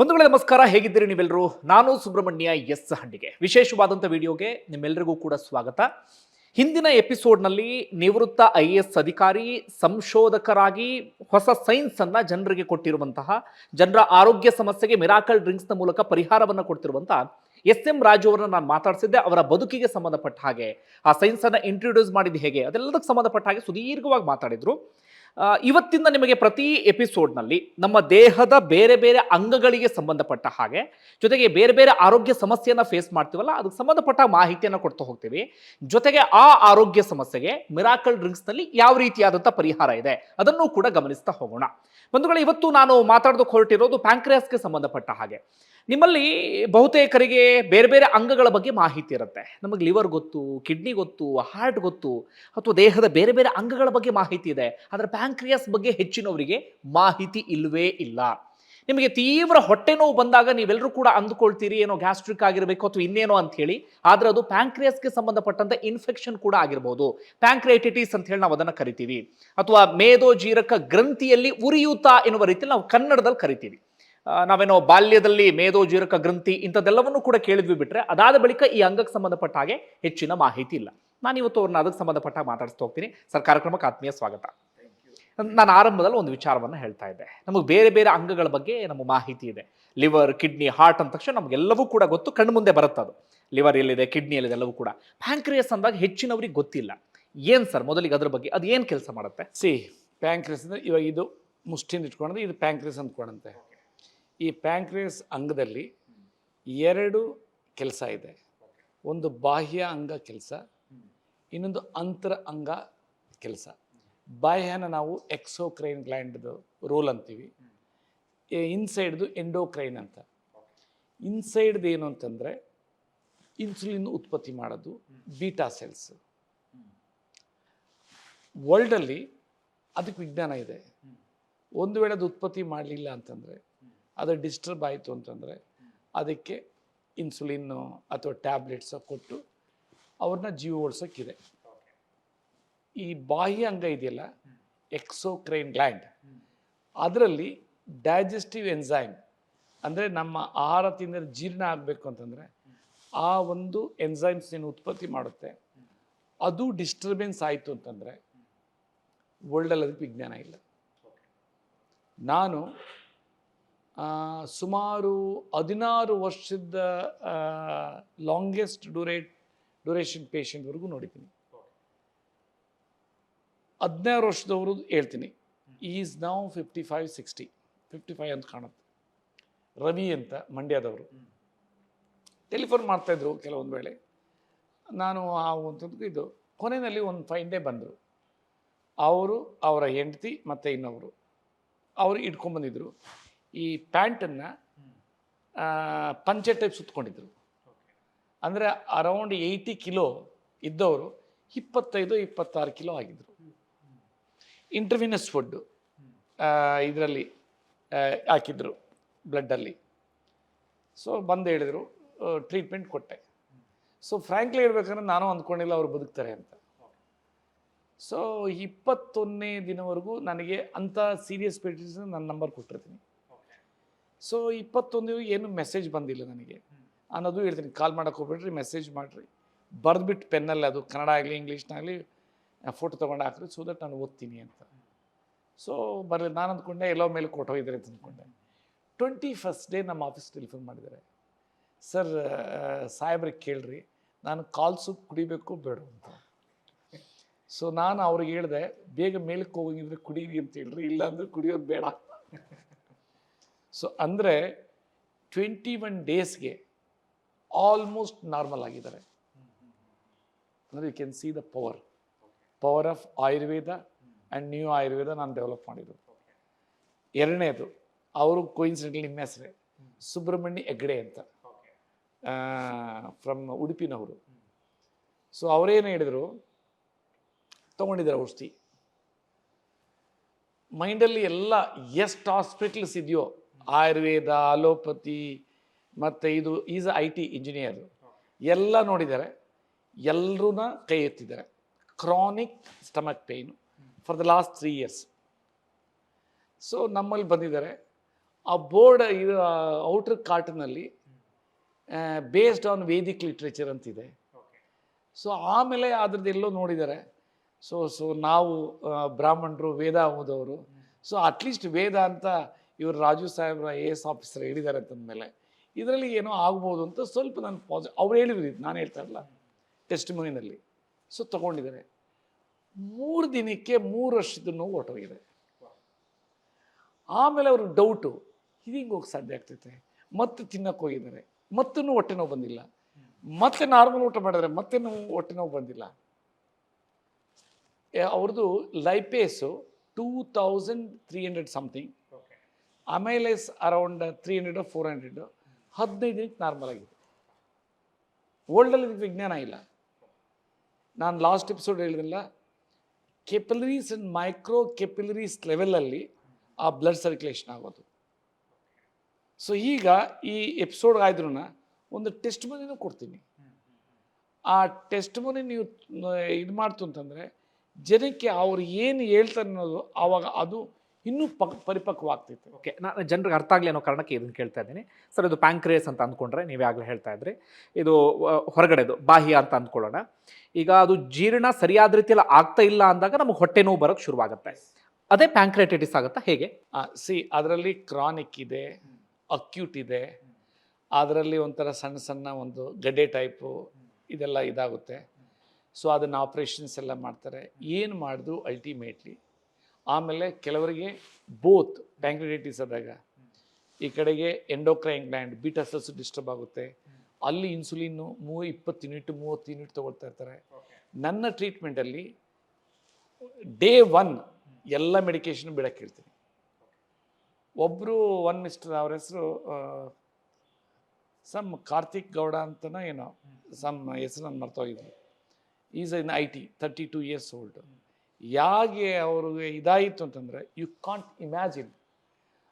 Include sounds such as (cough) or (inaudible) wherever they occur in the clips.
ಬಂಧುಗಳೇ, ನಮಸ್ಕಾರ. ಹೇಗಿದ್ದೀರಿ ನೀವೆಲ್ಲರೂ? ನಾನು ಸುಬ್ರಹ್ಮಣ್ಯ ಎಸ್ ಹಂಡಿಗೆ. ವಿಶೇಷವಾದಂಥ ವಿಡಿಯೋಗೆ ನಿಮ್ಮೆಲ್ಲರಿಗೂ ಕೂಡ ಸ್ವಾಗತ. ಹಿಂದಿನ ಎಪಿಸೋಡ್ನಲ್ಲಿ ನಿವೃತ್ತ ಐ ಎಸ್ ಅಧಿಕಾರಿ, ಸಂಶೋಧಕರಾಗಿ ಹೊಸ ಸೈನ್ಸ್ ಅನ್ನ ಜನರಿಗೆ ಕೊಟ್ಟಿರುವಂತಹ, ಜನರ ಆರೋಗ್ಯ ಸಮಸ್ಯೆಗೆ ಮಿರಾಕಲ್ ಡ್ರಿಂಕ್ಸ್ನ ಮೂಲಕ ಪರಿಹಾರವನ್ನು ಕೊಡ್ತಿರುವಂಥ ಎಸ್ ಎಂ ರಾಜು ಅವರನ್ನ ನಾನು ಮಾತಾಡಿಸಿದ್ದೆ. ಅವರ ಬದುಕಿಗೆ ಸಂಬಂಧಪಟ್ಟ ಹಾಗೆ, ಆ ಸೈನ್ಸನ್ನು ಇಂಟ್ರೊಡ್ಯೂಸ್ ಮಾಡಿದ್ದು ಹೇಗೆ, ಅದೆಲ್ಲದಕ್ಕೆ ಸಂಬಂಧಪಟ್ಟ ಹಾಗೆ ಸುದೀರ್ಘವಾಗಿ ಮಾತಾಡಿದ್ರು. ಇವತ್ತಿಂದ ನಿಮಗೆ ಪ್ರತಿ ಎಪಿಸೋಡ್ನಲ್ಲಿ ನಮ್ಮ ದೇಹದ ಬೇರೆ ಬೇರೆ ಅಂಗಗಳಿಗೆ ಸಂಬಂಧಪಟ್ಟ ಹಾಗೆ, ಜೊತೆಗೆ ಬೇರೆ ಬೇರೆ ಆರೋಗ್ಯ ಸಮಸ್ಯೆಯನ್ನು ಫೇಸ್ ಮಾಡ್ತೀವಲ್ಲ, ಅದಕ್ಕೆ ಸಂಬಂಧಪಟ್ಟ ಮಾಹಿತಿಯನ್ನು ಕೊಡ್ತಾ ಹೋಗ್ತೀವಿ. ಜೊತೆಗೆ ಆ ಆರೋಗ್ಯ ಸಮಸ್ಯೆಗೆ ಮಿರಾಕಲ್ ಡ್ರಿಂಕ್ಸ್ನಲ್ಲಿ ಯಾವ ರೀತಿಯಾದಂಥ ಪರಿಹಾರ ಇದೆ, ಅದನ್ನು ಕೂಡ ಗಮನಿಸ್ತಾ ಹೋಗೋಣ. ಬಂಧುಗಳು, ಇವತ್ತು ನಾನು ಮಾತಾಡೋದಕ್ಕೆ ಹೊರಟಿರೋದು ಪ್ಯಾಂಕ್ರಿಯಾಸ್ಗೆ ಸಂಬಂಧಪಟ್ಟ ಹಾಗೆ. ನಿಮ್ಮಲ್ಲಿ ಬಹುತೇಕರಿಗೆ ಬೇರೆ ಬೇರೆ ಅಂಗಗಳ ಬಗ್ಗೆ ಮಾಹಿತಿ ಇರುತ್ತೆ. ನಮಗೆ ಲಿವರ್ ಗೊತ್ತು ಕಿಡ್ನಿ ಗೊತ್ತು ಹಾರ್ಟ್ ಗೊತ್ತು, ಅಥವಾ ದೇಹದ ಬೇರೆ ಬೇರೆ ಅಂಗಗಳ ಬಗ್ಗೆ ಮಾಹಿತಿ ಇದೆ. ಆದರೆ ಪ್ಯಾಂಕ್ರಿಯಾಸ್ ಬಗ್ಗೆ ಹೆಚ್ಚಿನವರಿಗೆ ಮಾಹಿತಿ ಇಲ್ಲವೇ ಇಲ್ಲ. ನಿಮಗೆ ತೀವ್ರ ಹೊಟ್ಟೆ ನೋವು ಬಂದಾಗ ನೀವೆಲ್ಲರೂ ಕೂಡ ಅಂದುಕೊಳ್ತೀರಿ, ಏನೋ ಗ್ಯಾಸ್ಟ್ರಿಕ್ ಆಗಿರಬೇಕು ಅಥವಾ ಇನ್ನೇನೋ ಅಂತ ಹೇಳಿ. ಆದರೆ ಅದು ಪ್ಯಾಂಕ್ರಿಯಸ್ಗೆ ಸಂಬಂಧಪಟ್ಟಂತ ಇನ್ಫೆಕ್ಷನ್ ಕೂಡ ಆಗಿರ್ಬೋದು. ಪ್ಯಾಂಕ್ರಿಯೈಟಿಟಿಸ್ ಅಂತ ಹೇಳಿ ನಾವು ಅದನ್ನು ಕರಿತೀವಿ. ಅಥವಾ ಮೇದೋಜೀರಕ ಗ್ರಂಥಿಯಲ್ಲಿ ಉರಿಯೂತ ಎನ್ನುವ ರೀತಿಯಲ್ಲಿ ನಾವು ಕನ್ನಡದಲ್ಲಿ ಕರಿತೀವಿ. ನಾವೇನೋ ಬಾಲ್ಯದಲ್ಲಿ ಮೇದೋಜೀರಕ ಗ್ರಂಥಿ ಇಂಥದ್ದೆಲ್ಲವನ್ನು ಕೂಡ ಕೇಳಿದ್ವಿ ಬಿಟ್ರೆ ಅದಾದ ಬಳಿಕ ಈ ಅಂಗಕ್ಕೆ ಸಂಬಂಧಪಟ್ಟ ಹಾಗೆ ಹೆಚ್ಚಿನ ಮಾಹಿತಿ ಇಲ್ಲ. ನಾನು ಇವತ್ತು ಅವ್ರನ್ನ ಅದಕ್ಕೆ ಸಂಬಂಧಪಟ್ಟ ಮಾತಾಡಿಸ್ತಾ ಹೋಗ್ತೀನಿ. ಸರ್ ಕಾರ್ಯಕ್ರಮಕ್ಕೆ ಆತ್ಮೀಯ ಸ್ವಾಗತ. ನಾನು ಆರಂಭದಲ್ಲಿ ಒಂದು ವಿಚಾರವನ್ನು ಹೇಳ್ತಾ ಇದ್ದೆ. ನಮಗೆ ಬೇರೆ ಬೇರೆ ಅಂಗಗಳ ಬಗ್ಗೆ ನಮ್ಮ ಮಾಹಿತಿ ಇದೆ. ಲಿವರ್, ಕಿಡ್ನಿ, ಹಾರ್ಟ್ ಅಂದ ತಕ್ಷಣ ನಮಗೆಲ್ಲವೂ ಕೂಡ ಗೊತ್ತು. ಕಣ್ಣು ಮುಂದೆ ಬರುತ್ತೆ ಅದು. ಲಿವರ್ ಎಲ್ಲಿದೆ, ಕಿಡ್ನಿ ಎಲ್ಲಿದೆ ಎಲ್ಲವೂ ಕೂಡ. ಪ್ಯಾಂಕ್ರಿಯಸ್ ಅಂದಾಗ ಹೆಚ್ಚಿನವರಿಗೆ ಗೊತ್ತಿಲ್ಲ. ಏನು ಸರ್ ಮೊದಲಿಗೆ ಅದ್ರ ಬಗ್ಗೆ? ಅದು ಏನು ಕೆಲಸ ಮಾಡುತ್ತೆ? ಸಿ ಪ್ಯಾಂಕ್ರಿಯಸ್ ಅಂದರೆ ಇವಾಗ ಇದು ಮುಷ್ಟಿನ ಇಟ್ಕೊಂಡ್ರೆ ಇದು ಪ್ಯಾಂಕ್ರಿಯಸ್ ಅಂದ್ಕೊಂಡಂತೆ. ಈ ಪ್ಯಾಂಕ್ರೇಸ್ ಅಂಗದಲ್ಲಿ ಎರಡು ಕೆಲಸ ಇದೆ. ಒಂದು ಬಾಹ್ಯ ಅಂಗ ಕೆಲಸ, ಇನ್ನೊಂದು ಅಂತರ ಅಂಗ ಕೆಲಸ. ಬಾಹ್ಯನ ನಾವು ಎಕ್ಸೋಕ್ರೈನ್ ಗ್ಲ್ಯಾಂಡ್ದು ರೋಲ್ ಅಂತೀವಿ. ಇನ್ಸೈಡ್ದು ಎಂಡೋಕ್ರೈನ್ ಅಂತ. ಇನ್ಸೈಡ್ದು ಏನು ಅಂತಂದರೆ ಇನ್ಸುಲಿನ್ ಉತ್ಪತ್ತಿ ಮಾಡೋದು ಬೀಟಾ ಸೆಲ್ಸ್. ವರ್ಲ್ಡಲ್ಲಿ ಅದಕ್ಕೆ ವಿಜ್ಞಾನ ಇದೆ. ಒಂದು ವೇಳೆ ಅದು ಉತ್ಪತ್ತಿ ಮಾಡಲಿಲ್ಲ ಅಂತಂದರೆ ಅದು ಡಿಸ್ಟರ್ಬ್ ಆಯಿತು ಅಂತಂದರೆ ಅದಕ್ಕೆ ಇನ್ಸುಲಿನ್ನು ಅಥವಾ ಟ್ಯಾಬ್ಲೆಟ್ಸ ಕೊಟ್ಟು ಅವ್ರನ್ನ ಜೀವ ಓಡಿಸೋಕ್ಕಿದೆ. ಈ ಬಾಹ್ಯ ಅಂಗ ಇದೆಯಲ್ಲ ಎಕ್ಸೋಕ್ರೈನ್ ಗ್ಲ್ಯಾಂಡ್ ಅದರಲ್ಲಿ ಡೈಜೆಸ್ಟಿವ್ ಎನ್ಝೈಮ್ ಅಂದರೆ ನಮ್ಮ ಆಹಾರ ತಿಂದರೆ ಜೀರ್ಣ ಆಗಬೇಕು ಅಂತಂದರೆ ಆ ಒಂದು ಎನ್ಸೈಮ್ಸ್ ಏನು ಉತ್ಪತ್ತಿ ಮಾಡುತ್ತೆ. ಅದು ಡಿಸ್ಟರ್ಬೆನ್ಸ್ ಆಯಿತು ಅಂತಂದರೆ ವರ್ಲ್ಡಲ್ಲಿ ಅದಕ್ಕೆ ವಿಜ್ಞಾನ ಇಲ್ಲ. ನಾನು ಸುಮಾರು ಹದಿನಾರು ವರ್ಷದ ಲಾಂಗೆಸ್ಟ್ ಡ್ಯೂರೇಟ್ ಡ್ಯೂರೇಷನ್ ಪೇಷಂಟ್ವರೆಗೂ ನೋಡಿದ್ದೀನಿ. ಹದಿನಾರು ವರ್ಷದವರು ಹೇಳ್ತೀನಿ. ಈಸ್ ನಾವು fifty five sixty fifty five ಅಂತ ಕಾಣುತ್ತೆ. ರವಿ ಅಂತ ಮಂಡ್ಯದವರು. ಟೆಲಿಫೋನ್ ಮಾಡ್ತಾಯಿದ್ರು ಕೆಲವೊಂದು ವೇಳೆ. ನಾನು ಆ ಒಂದು ಇದು ಕೊನೆಯಲ್ಲಿ ಒಂದು ಫೈನ್ ಡೇ ಬಂದರು. ಅವರು ಅವರ ಹೆಂಡತಿ ಮತ್ತು ಇನ್ನೊಬ್ಬರು ಅವರು ಇಟ್ಕೊಂಡ್ಬಂದಿದ್ರು ಈ ಪ್ಯಾಂಟನ್ನು ಪಂಚೆ ಟೈಪ್ ಸುತ್ತಕೊಂಡಿದ್ರು ಅಂದರೆ ಅರೌಂಡ್ ಏಯ್ಟಿ ಕಿಲೋ ಇದ್ದವರು ಇಪ್ಪತ್ತೈದು, ಇಪ್ಪತ್ತಾರು ಕಿಲೋ ಆಗಿದ್ದರು ಇಂಟರ್ವಿನಸ್ ಫುಡ್ಡು ಇದರಲ್ಲಿ ಹಾಕಿದ್ರು ಬ್ಲಡ್ಡಲ್ಲಿ. ಸೊ ಬಂದು ಹೇಳಿದರು ಟ್ರೀಟ್ಮೆಂಟ್ ಕೊಟ್ಟೆ. ಸೊ ಫ್ರ್ಯಾಂಕ್ಲಿ ಹೇಳ್ಬೇಕಂದ್ರೆ ನಾನು ಅಂದ್ಕೊಂಡಿಲ್ಲ ಅವ್ರು ಬದುಕ್ತಾರೆ ಅಂತ. ಸೊ ಇಪ್ಪತ್ತೊಂದನೇ ದಿನವರೆಗೂ ನನಗೆ ಅಂಥ ಸೀರಿಯಸ್ ಪೇಷಂಟ್ಸ್ ನನ್ನ ನಂಬರ್ ಕೊಟ್ಟಿರ್ತೀನಿ. ಸೊ ಇಪ್ಪತ್ತೊಂದು ಏನು ಮೆಸೇಜ್ ಬಂದಿಲ್ಲ ನನಗೆ. ಅನ್ನೋದು ಹೇಳ್ತೀನಿ. ಕಾಲ್ ಮಾಡೋಕೆ ಹೋಗ್ಬಿಟ್ರಿ ಮೆಸೇಜ್ ಮಾಡಿರಿ. ಬರೆದ್ಬಿಟ್ಟು ಪೆನ್ನಲ್ಲಿ ಅದು, ಕನ್ನಡ ಆಗಲಿ ಇಂಗ್ಲೀಷ್ನಾಗಲಿ ಫೋಟೋ ತೊಗೊಂಡು ಹಾಕ್ರಿ ಸೊ ದಟ್ ನಾನು ಓದ್ತೀನಿ ಅಂತ. ಸೊ ಬರಲಿ. ನಾನು ಅಂದ್ಕೊಂಡೆ, ಎಲ್ಲೋ ಮೇಲೆ ಕೊಟ್ಟೋಗಿದ್ದಾರೆ ಅಂತ ಅಂದ್ಕೊಂಡೆ. ಟ್ವೆಂಟಿ ಫಸ್ಟ್ ಡೇ ನಮ್ಮ ಆಫೀಸ್ ಟೆಲಿಫೋನ್ ಮಾಡಿದ್ದಾರೆ. ಸರ್ ಸಾಹೇಬ್ರಿಗೆ ಕೇಳ್ರಿ, ನಾನು ಕಾಲ್ ಕುಡಿಬೇಕು ಬೇಡ ಅಂತ. ಸೊ ನಾನು ಅವ್ರಿಗೆ ಹೇಳಿದೆ, ಬೇಗ ಮೇಲಕ್ಕೆ ಹೋಗಿದ್ರೆ ಕುಡೀರಿ ಅಂತ ಹೇಳ್ರಿ ಇಲ್ಲ ಅಂದ್ರೆ ಕುಡಿಯೋದು ಬೇಡ. ಸೊ ಅಂದರೆ ಟ್ವೆಂಟಿ ಒನ್ ಡೇಸ್ಗೆ ಆಲ್ಮೋಸ್ಟ್ ನಾರ್ಮಲ್ ಆಗಿದ್ದಾರೆ. ಅಂದರೆ you can see the power power of Ayurveda and new Ayurveda ನಾನು ಡೆವಲಪ್ ಮಾಡಿದ್ದು. ಎರಡನೇದು, ಅವರು ಕೋಯಿನ್ಸಿಡೆಂಟ್ಲಿ ನಿಮ್ಮ ಹೆಸರೇ ಸುಬ್ರಹ್ಮಣ್ಯ ಹೆಗ್ಡೆ ಅಂತ. ಫ್ರಮ್ ಉಡುಪಿನವರು. ಸೊ ಅವರೇನು ಹೇಳಿದರು? ತೊಗೊಂಡಿದ್ದಾರೆ ಔಷಧಿ. ಮೈಂಡಲ್ಲಿ ಎಲ್ಲ ಎಷ್ಟು ಹಾಸ್ಪಿಟಲ್ಸ್ ಇದೆಯೋ ಆಯುರ್ವೇದ, ಅಲೋಪತಿ, ಮತ್ತು ಇದು, ಈಸ್ ಐ ಟಿ ಇಂಜಿನಿಯರ್ ಎಲ್ಲ ನೋಡಿದ್ದಾರೆ. ಎಲ್ಲರೂ ಕೈ ಎತ್ತಿದ್ದಾರೆ. Chronic stomach pain for the last three years so ನಮ್ಮಲ್ಲಿ ಬಂದಿದ್ದಾರೆ. ಆ ಬೋರ್ಡ್, ಇದು ಔಟರ್ ಕಾರ್ಟ್ನಲ್ಲಿ ಬೇಸ್ಡ್ ಆನ್ ವೇದಿಕ್ ಲಿಟ್ರೇಚರ್ ಅಂತಿದೆ. ಸೊ ಆಮೇಲೆ ಅದ್ರದ್ದು ಎಲ್ಲೋ ನೋಡಿದ್ದಾರೆ. ಸೊ ಸೊ ನಾವು ಬ್ರಾಹ್ಮಣರು, ವೇದ ಓದೋರು. ಸೊ ಅಟ್ಲೀಸ್ಟ್ ವೇದ ಅಂತ ಇವರು ರಾಜು ಸಾಹೇಬ್ರ ಎ ಎಸ್ ಆಫೀಸರ್ ಹೇಳಿದ್ದಾರೆ ಅಂತಂದಮೇಲೆ ಇದರಲ್ಲಿ ಏನೋ ಆಗ್ಬೋದು ಅಂತ ಸ್ವಲ್ಪ ನಾನು ಪಾಸಿ ಅವ್ರು ಹೇಳಿದ್ರು ಇದು, ನಾನು ಹೇಳ್ತಾ ಇರಲ್ಲ ಟೆಸ್ಟ್ ಮೂವಿನಲ್ಲಿ ಸೊ ತಗೊಂಡಿದ್ದಾರೆ. ಮೂರು ದಿನಕ್ಕೆ ಮೂರು ವರ್ಷದ ನೋವು ಹೊರಟೋಗಿದೆ. ಆಮೇಲೆ ಅವ್ರಿಗೆ ಡೌಟು ಇದು ಹಿಂಗೆ ಹೋಗಿ ಸಾಧ್ಯ ಆಗ್ತೈತೆ? ಮತ್ತೆ ತಿನ್ನಕ್ಕೆ ಹೋಗಿದ್ದಾರೆ. ಮತ್ತೂ ಹೊಟ್ಟೆ ನೋವು ಬಂದಿಲ್ಲ. ಮತ್ತೆ ನಾರ್ಮಲ್ ಊಟ ಮಾಡಿದ್ರೆ ಮತ್ತೆ ನೋವು ಹೊಟ್ಟೆ ನೋವು ಬಂದಿಲ್ಲ. ಅವ್ರದ್ದು lipase two thousand three hundred something ಆಮೇಲೆ around three hundred four hundred ಹದಿನೈದು ದಿನಕ್ಕೆ ನಾರ್ಮಲ್ ಆಗಿದೆ. ವರ್ಲ್ಡಲ್ಲಿ ಇದಕ್ಕೆ ವಿಜ್ಞಾನ ಇಲ್ಲ. ನಾನು ಲಾಸ್ಟ್ ಎಪಿಸೋಡ್ ಹೇಳಿದ್ರಲ್ಲ ಕೆಪಿಲರೀಸ್ ಆ್ಯಂಡ್ ಮೈಕ್ರೋ ಕೆಪಿಲರೀಸ್ ಲೆವೆಲಲ್ಲಿ ಆ ಬ್ಲಡ್ ಸರ್ಕ್ಯುಲೇಷನ್ ಆಗೋದು. ಸೊ ಈಗ ಈ ಎಪಿಸೋಡ್ ಆದ್ರೂ ಒಂದು ಟೆಸ್ಟ್ ಮನಿನೂ ಕೊಡ್ತೀನಿ. ಆ ಟೆಸ್ಟ್ ಮನಿ ನೀವು ಇದು ಮಾಡ್ತು ಅಂತಂದರೆ, ಜನಕ್ಕೆ ಅವ್ರು ಏನು ಹೇಳ್ತಾರೆ ಅನ್ನೋದು ಆವಾಗ ಅದು ಇನ್ನೂ ಪಕ್ ಪರಿಪಕ್ವವಾಗ್ತೈತೆ ಓಕೆ ನಾನು ಜನರಿಗೆ ಅರ್ಥ ಆಗಲಿ ಅನ್ನೋ ಕಾರಣಕ್ಕೆ ಇದನ್ನು ಕೇಳ್ತಾ ಇದ್ದೀನಿ. ಸರ್ ಇದು ಪ್ಯಾಂಕ್ರೇಸ್ ಅಂತ ಅಂದ್ಕೊಂಡ್ರೆ ನೀವೇ ಆಗಲೇ ಹೇಳ್ತಾ ಇದ್ರಿ. ಇದು ಹೊರಗಡೆದು ಬಾಹ್ಯ ಅಂತ ಅಂದ್ಕೊಳ್ಳೋಣ. ಈಗ ಅದು ಜೀರ್ಣ ಸರಿಯಾದ ರೀತಿಯಲ್ಲಿ ಆಗ್ತಾ ಇಲ್ಲ ಅಂದಾಗ ನಮಗೆ ಹೊಟ್ಟೆ ನೋವು ಬರೋಕ್ಕೆ ಶುರುವಾಗುತ್ತೆ. ಅದೇ ಪ್ಯಾಂಕ್ರೇಟೈಟಿಸ್ ಆಗುತ್ತಾ? ಹೇಗೆ? ಸಿ ಅದರಲ್ಲಿ ಕ್ರಾನಿಕ್ ಇದೆ ಅಕ್ಯೂಟ್ ಇದೆ. ಅದರಲ್ಲಿ ಒಂಥರ ಸಣ್ಣ ಸಣ್ಣ ಒಂದು ಗಡ್ಡೆ ಟೈಪು ಇದೆಲ್ಲ ಇದಾಗುತ್ತೆ. ಸೊ ಅದನ್ನು ಆಪ್ರೇಷನ್ಸ್ ಎಲ್ಲ ಮಾಡ್ತಾರೆ. ಏನು ಮಾಡಿದ್ರು ಅಲ್ಟಿಮೇಟ್ಲಿ ಆಮೇಲೆ ಕೆಲವರಿಗೆ ಬೋತ್ ಪ್ಯಾಂಕ್ರಿಟೈಟಿಸ್ ಆದಾಗ, ಈ ಕಡೆಗೆ endocrine gland beta cells disturb ಆಗುತ್ತೆ. ಅಲ್ಲಿ ಇನ್ಸುಲಿನ್ನು ಮೂವ ಇಪ್ಪತ್ತು ಯೂನಿಟ್ ಮೂವತ್ತು ಯೂನಿಟ್ ತೊಗೊಳ್ತಾ ಇರ್ತಾರೆ. ನನ್ನ ಟ್ರೀಟ್ಮೆಂಟಲ್ಲಿ ಡೇ ಒನ್ ಎಲ್ಲ ಮೆಡಿಕೇಶನ್ ಬಿಡಕ್ಕೆ ಹೇಳ್ತೀನಿ. ಒಬ್ಬರು ಒನ್ ಮಿಸ್ಟರ್ ಅವ್ರ ಹೆಸರು ಸಮ್ ಕಾರ್ತಿಕ್ ಗೌಡ ಅಂತನೋ ಏನೋ ಸಮ್ ಹೆಸರು ನಾನು ಮರ್ತೋಗಿದ್ವಿ is in I T thirty two years old ಯಾಕೆ ಅವ್ರಿಗೆ ಇದಾಯಿತು ಅಂತಂದರೆ ಯು ಕಾಂಟ್ ಇಮ್ಯಾಜಿನ್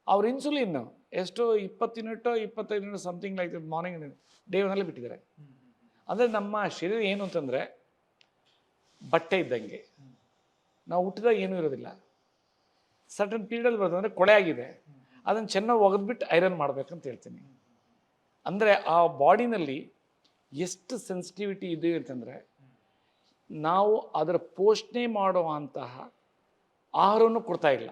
ಅವ್ರ ಇನ್ಸುಲಿನ್ ಎಷ್ಟೋ ಇಪ್ಪತ್ತು ಯೂನಿಟೋ ಇಪ್ಪತ್ತೈದು unit something like morning day ಒನಲ್ಲಿ ಬಿಟ್ಟಿದ್ದಾರೆ. ಅಂದರೆ ನಮ್ಮ ಶರೀರ ಏನು ಅಂತಂದರೆ, ಬಟ್ಟೆ ಇದ್ದಂಗೆ. ನಾವು ಹುಟ್ಟಿದಾಗ ಏನೂ ಇರೋದಿಲ್ಲ. ಸರ್ಟನ್ ಪೀರಿಯಡಲ್ಲಿ ಬರ್ತಂದ್ರೆ ಕೊಳೆ ಆಗಿದೆ. ಅದನ್ನು ಚೆನ್ನಾಗಿ ಒಗೆದ್ಬಿಟ್ಟು ಐರನ್ ಮಾಡ್ಬೇಕಂತ ಹೇಳ್ತೀನಿ. ಅಂದರೆ ಆ ಬಾಡಿನಲ್ಲಿ ಎಷ್ಟು ಸೆನ್ಸಿಟಿವಿಟಿ ಇದೆ ಅಂತಂದರೆ ನಾವು ಅದರ ಪೋಷಣೆ ಮಾಡುವಂತಹ ಆಹಾರವನ್ನು ಕೊಡ್ತಾ ಇಲ್ಲ.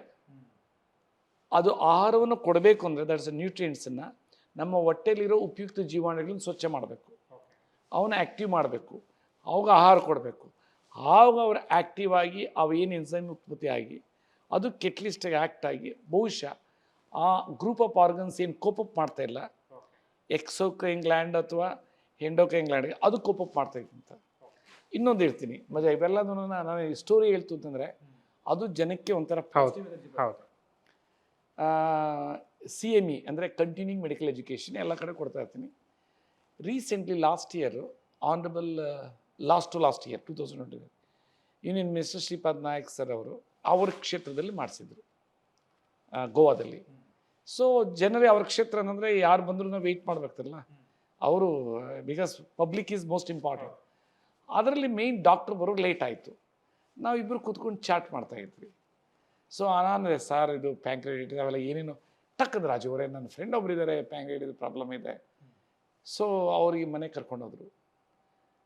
ಅದು ಆಹಾರವನ್ನು ಕೊಡಬೇಕು ಅಂದರೆ ದಟ್ಸ್ ನ್ಯೂಟ್ರಿಯೆಂಟ್ಸನ್ನು ನಮ್ಮ ಹೊಟ್ಟೆಯಲ್ಲಿರೋ ಉಪಯುಕ್ತ ಜೀವಾಣುಗಳನ್ನು ಸ್ವಚ್ಛ ಮಾಡಬೇಕು. ಅವನ್ನ ಆ್ಯಕ್ಟಿವ್ ಮಾಡಬೇಕು. ಅವಾಗ ಆಹಾರ ಕೊಡಬೇಕು. ಆವಾಗ ಅವರು ಆ್ಯಕ್ಟಿವ್ ಆಗಿ ಅವು ಏನು ಎನ್ಸೈಮ್ ಉತ್ಪತ್ತಿ ಆಗಿ ಅದು ಕೆಟ್ಲಿಸ್ಟಾಗಿ ಆ್ಯಕ್ಟ್ ಆಗಿ ಬಹುಶಃ ಆ ಗ್ರೂಪ್ ಆಫ್ ಆರ್ಗನ್ಸ್ ಏನು ಕೋಪಪ್ ಮಾಡ್ತಾ ಇಲ್ಲ. ಎಕ್ಸೋಕ್ರೈನ್ ಗ್ಲ್ಯಾಂಡ್ ಅಥವಾ ಹೆಂಡೋಕ್ರೈನ್ ಗ್ಲ್ಯಾಂಡ್ ಅದು ಕೋಪಪ್ ಮಾಡ್ತಾ ಅಂತ ಇನ್ನೊಂದು ಹೇಳ್ತೀನಿ. ಮಜಾ ಇವೆಲ್ಲದನ್ನು ನಾನು ಸ್ಟೋರಿ ಹೇಳ್ತು ಅಂತಂದರೆ ಅದು ಜನಕ್ಕೆ ಒಂಥರ ಸಿ ಎಂ ಇ ಅಂದರೆ ಕಂಟಿನ್ಯೂಂಗ್ ಮೆಡಿಕಲ್ ಎಜುಕೇಷನ್ ಎಲ್ಲ ಕಡೆ ಕೊಡ್ತಾ ಇರ್ತೀನಿ. Recently last year honourable last to last year two thousand twenty union minister Shripad Naik sir ಅವರು ಅವ್ರ ಕ್ಷೇತ್ರದಲ್ಲಿ ಮಾಡಿಸಿದ್ರು ಗೋವಾದಲ್ಲಿ. ಸೊ ಜನರೇ ಅವ್ರ ಕ್ಷೇತ್ರ ಅಂದರೆ ಯಾರು ಬಂದರೂ ನಾವು ವೆಯ್ಟ್ ಮಾಡಬೇಕಲ್ಲ ಅವರು because public is most important ಅದರಲ್ಲಿ ಮೇಯ್ನ್ ಡಾಕ್ಟ್ರ್ ಬರೋ ಲೇಟ್ ಆಯಿತು. ನಾವಿಬ್ಬರು ಕೂತ್ಕೊಂಡು ಚಾಟ್ ಮಾಡ್ತಾ ಇದ್ವಿ. ಸೊ ನಾನು ಸರ್, ಇದು ಪ್ಯಾಂಕ್ರೇಟ್ ಅವೆಲ್ಲ ಏನೇನು ಟಕ್ಕದ ರಾಜು ಅವರೇ, ನನ್ನ ಫ್ರೆಂಡ್ ಒಬ್ರು ಇದ್ದಾರೆ ಪ್ಯಾಂಕ್ರೈಟಿಸ್ ಪ್ರಾಬ್ಲಮ್ ಇದೆ. ಸೊ ಅವ್ರಿಗೆ ಮನೆ ಕರ್ಕೊಂಡೋದ್ರು.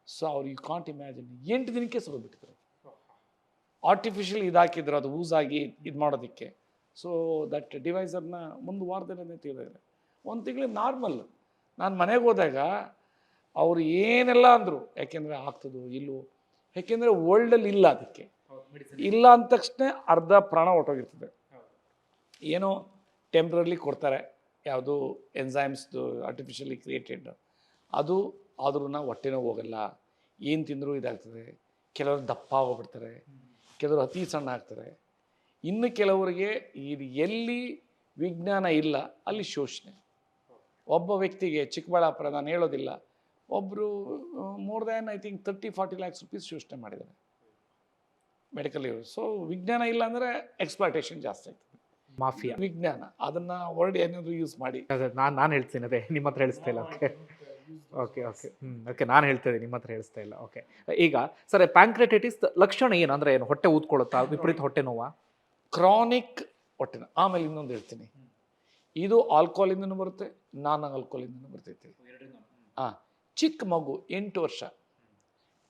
ಸೊ ಅವ್ರು ಯು ಕಾಂಟ್ ಇಮ್ಯಾಜಿನ್ ಎಂಟು ದಿನಕ್ಕೆ ಸುರು ಬಿಟ್ಟಿದ್ರು ಆರ್ಟಿಫಿಷಿಯಲ್ ಇದಾಕಿದ್ರು, ಅದು ಯೂಸ್ ಆಗಿ ಇದು ಮಾಡೋದಕ್ಕೆ. ಸೊ ದಟ್ ಡಿವೈಸರ್ನ ಒಂದು ವಾರದಲ್ಲೇ ತೆಗೆದಿದ್ದಾರೆ ಒಂದು ತಿಂಗಳು ನಾರ್ಮಲ್ ನಾನು ಮನೆಗೆ ಹೋದಾಗ ಅವರು ಏನೆಲ್ಲ ಅಂದರು. ಯಾಕೆಂದರೆ ಆಗ್ತದೋ ಇಲ್ಲವೋ ಯಾಕೆಂದರೆ ವರ್ಲ್ಡಲ್ಲಿ ಇಲ್ಲ ಅದಕ್ಕೆ. ಇಲ್ಲ. ಅಂದ ತಕ್ಷಣ ಅರ್ಧ ಪ್ರಾಣ ಹೊಟ್ಟೋಗಿರ್ತದೆ ಏನೋ ಟೆಂಪ್ರರಿ ಕೊಡ್ತಾರೆ. ಯಾವುದು ಎನ್ಸೈಮ್ಸ್ದು ಆರ್ಟಿಫಿಷಿಯಲಿ ಕ್ರಿಯೇಟೆಡ್ ಅದು ಆದ್ರೂ ನಾವು ಹೊಟ್ಟೆನೋ ಹೋಗಲ್ಲ. ಏನು ತಿಂದರೂ ಇದಾಗ್ತದೆ. ಕೆಲವರು ದಪ್ಪ ಆಗೋಗ್ಬಿಡ್ತಾರೆ ಕೆಲವರು ಅತಿ ಸಣ್ಣ ಆಗ್ತಾರೆ. ಇನ್ನು ಕೆಲವರಿಗೆ ಇದು ಎಲ್ಲಿ ವಿಜ್ಞಾನ ಇಲ್ಲ ಅಲ್ಲಿ ಶೋಷಣೆ. ಒಬ್ಬ ವ್ಯಕ್ತಿಗೆ ಚಿಕ್ಕಬಳ್ಳಾಪುರ ನಾನು ಹೇಳೋದಿಲ್ಲ. ಒಬ್ಬರು more than I think thirty forty lakhs rupees ಯೋಚನೆ ಮಾಡಿದ್ದಾರೆ. ಮೆಡಿಕಲ್ ಯೂಸ್ ಸೊ ವಿಜ್ಞಾನ ಇಲ್ಲ ಅಂದರೆ ಎಕ್ಸ್ಪ್ಲಾಟೇಷನ್ ಜಾಸ್ತಿ ಆಗ್ತದೆ. ಮಾಫಿಯಾ ವಿಜ್ಞಾನ. ಅದನ್ನು ವರ್ಡ್ ಏನಾದರೂ ಯೂಸ್ ಮಾಡಿ. ನಾನು ನಾನು ಹೇಳ್ತೀನಿ ಅದೇ ನಿಮ್ಮ ಹತ್ರ ಹೇಳಿಸ್ತಾ ಇಲ್ಲ. ಓಕೆ ಓಕೆ ಓಕೆ ಹ್ಞೂ ಓಕೆ ನಾನು ಹೇಳ್ತಾ ಇದ್ದೀನಿ ನಿಮ್ಮ ಹತ್ರ ಹೇಳಿಸ್ತಾ ಇಲ್ಲ. ಓಕೆ ಈಗ ಸರ್ ಪ್ಯಾಂಕ್ರೆಟೈಟಿಸ್ ಲಕ್ಷಣ ಏನು? ಅಂದರೆ ಏನು? ಹೊಟ್ಟೆ ಊದ್ಕೊಳ್ಳುತ್ತಾ? ವಿಪರೀತ ಹೊಟ್ಟೆ ನೋವಾ? ಕ್ರಾನಿಕ್ ಹೊಟ್ಟೆ ನೋವು. ಆಮೇಲೆ ಇನ್ನೊಂದು ಹೇಳ್ತೀನಿ. ಇದು ಆಲ್ಕೋಹಾಲಿಂದನೂ ಬರುತ್ತೆ ನಾನ್ ಆಲ್ಕೋಹಾಲಿಂದನೂ ಬರ್ತೈತಿ. ಹಾಂ ಚಿಕ್ಕ ಮಗು ಎಂಟು ವರ್ಷ.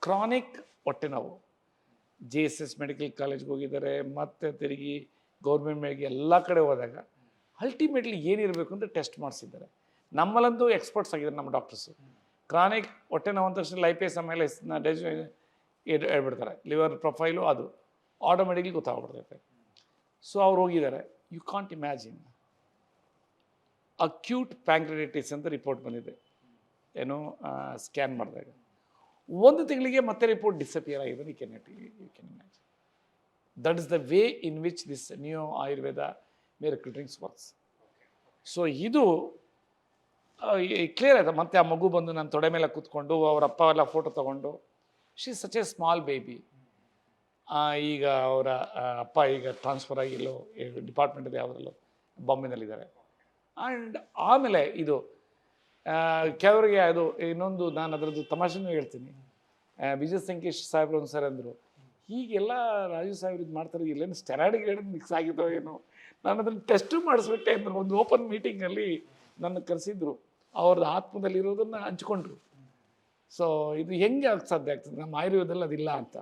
ಕ್ರಾನಿಕ್ ಹೊಟ್ಟೆ ನೋವು ಜೆ ಎಸ್ ಎಸ್ ಮೆಡಿಕಲ್ ಕಾಲೇಜ್ಗೆ ಹೋಗಿದ್ದಾರೆ, ಮತ್ತೆ ತಿರುಗಿ ಗೌರ್ಮೆಂಟ್ ಮೇಲೆ ಎಲ್ಲ ಕಡೆ ಹೋದಾಗ ಅಲ್ಟಿಮೇಟ್ಲಿ ಏನಿರಬೇಕು ಅಂತ ಟೆಸ್ಟ್ ಮಾಡಿಸಿದ್ದಾರೆ. ನಮ್ಮಲ್ಲಂತೂ ಎಕ್ಸ್ಪರ್ಟ್ಸ್ ಆಗಿದ್ದಾರೆ ನಮ್ಮ ಡಾಕ್ಟರ್ಸು ಕ್ರಾನಿಕ್ ಹೊಟ್ಟೆ ನೋವು ತಕ್ಷಣ ಲೈಪೇಸ್ ಆಮೇಲೆ ಡೈಜ್ ಹೇಳ್ಬಿಡ್ತಾರೆ. ಲಿವರ್ ಪ್ರೊಫೈಲು ಅದು ಆಟೋಮೆಟಿಕ್ಲಿ ಗೊತ್ತಾಗ್ಬಿಡ್ತೈತೆ. ಸೊ ಅವ್ರು ಹೋಗಿದ್ದಾರೆ. You can't imagine acute pancreatitis ಅಂತ ರಿಪೋರ್ಟ್ ಬಂದಿದೆ. ಏನು ಸ್ಕ್ಯಾನ್ ಮಾಡಿದಾಗ. ಒಂದು ತಿಂಗಳಿಗೆ ಮತ್ತೆ ರಿಪೋರ್ಟ್ ಡಿಸಪಿಯರ್ ಆಗಿದೆ you can you can imagine that is the way in which this new Ayurveda miracle drinks works so ಇದು ಕ್ಲಿಯರ್ ಆಯ್ತು? ಮತ್ತೆ ಆ ಮಗು ಬಂದು ನನ್ನ ತೊಡೆ ಮೇಲೆ ಕೂತ್ಕೊಂಡು, ಅವರ ಅಪ್ಪ ಎಲ್ಲ ಫೋಟೋ ತೊಗೊಂಡು she such a small baby ಈಗ ಅವರ ಅಪ್ಪ ಈಗ ಟ್ರಾನ್ಸ್ಫರ್ ಆಗಿಲ್ಲೋ ಡಿಪಾರ್ಟ್ಮೆಂಟಲ್ಲಿ ಯಾವುದ್ರಲ್ಲೋ ಬಾಂಬೆನಲ್ಲಿದ್ದಾರೆ ಆ್ಯಂಡ್ ಆಮೇಲೆ ಇದು ಕೆಲವರಿಗೆ ಅದು ಇನ್ನೊಂದು ನಾನು ಅದರದ್ದು ತಮಾಷೆನೂ ಹೇಳ್ತೀನಿ. ವಿಜಯ್ ಸಂಕೇಶ್ ಸಾಹೇಬ್ರು ಒಂದು ಸರ್ ಅಂದರು, ಹೀಗೆಲ್ಲ ರಾಜು ಸಾಹೇಬ್ರು ಇದು ಮಾಡ್ತಾರೆ, ಇಲ್ಲೇನು ಗೇಡ್ ಮಿಕ್ಸ್ ಆಗಿದ್ದೋ ಏನೋ? ನಾನು ಅದನ್ನು ಟೆಸ್ಟು ಮಾಡಿಸ್ಬಿಟ್ಟೆ ಅಂದರು, ಒಂದು ಓಪನ್ ಮೀಟಿಂಗಲ್ಲಿ ನನ್ನ ಕರೆಸಿದ್ರು. ಅವ್ರದ್ದು ಆತ್ಮದಲ್ಲಿರೋದನ್ನು ಹಂಚ್ಕೊಂಡ್ರು. ಸೊ ಇದು ಹೆಂಗೆ ಆಗ ಸಾಧ್ಯ ಆಗ್ತದೆ? ನಮ್ಮ ಆಯುರ್ವೇದದಲ್ಲಿ ಅದಿಲ್ಲ ಅಂತ.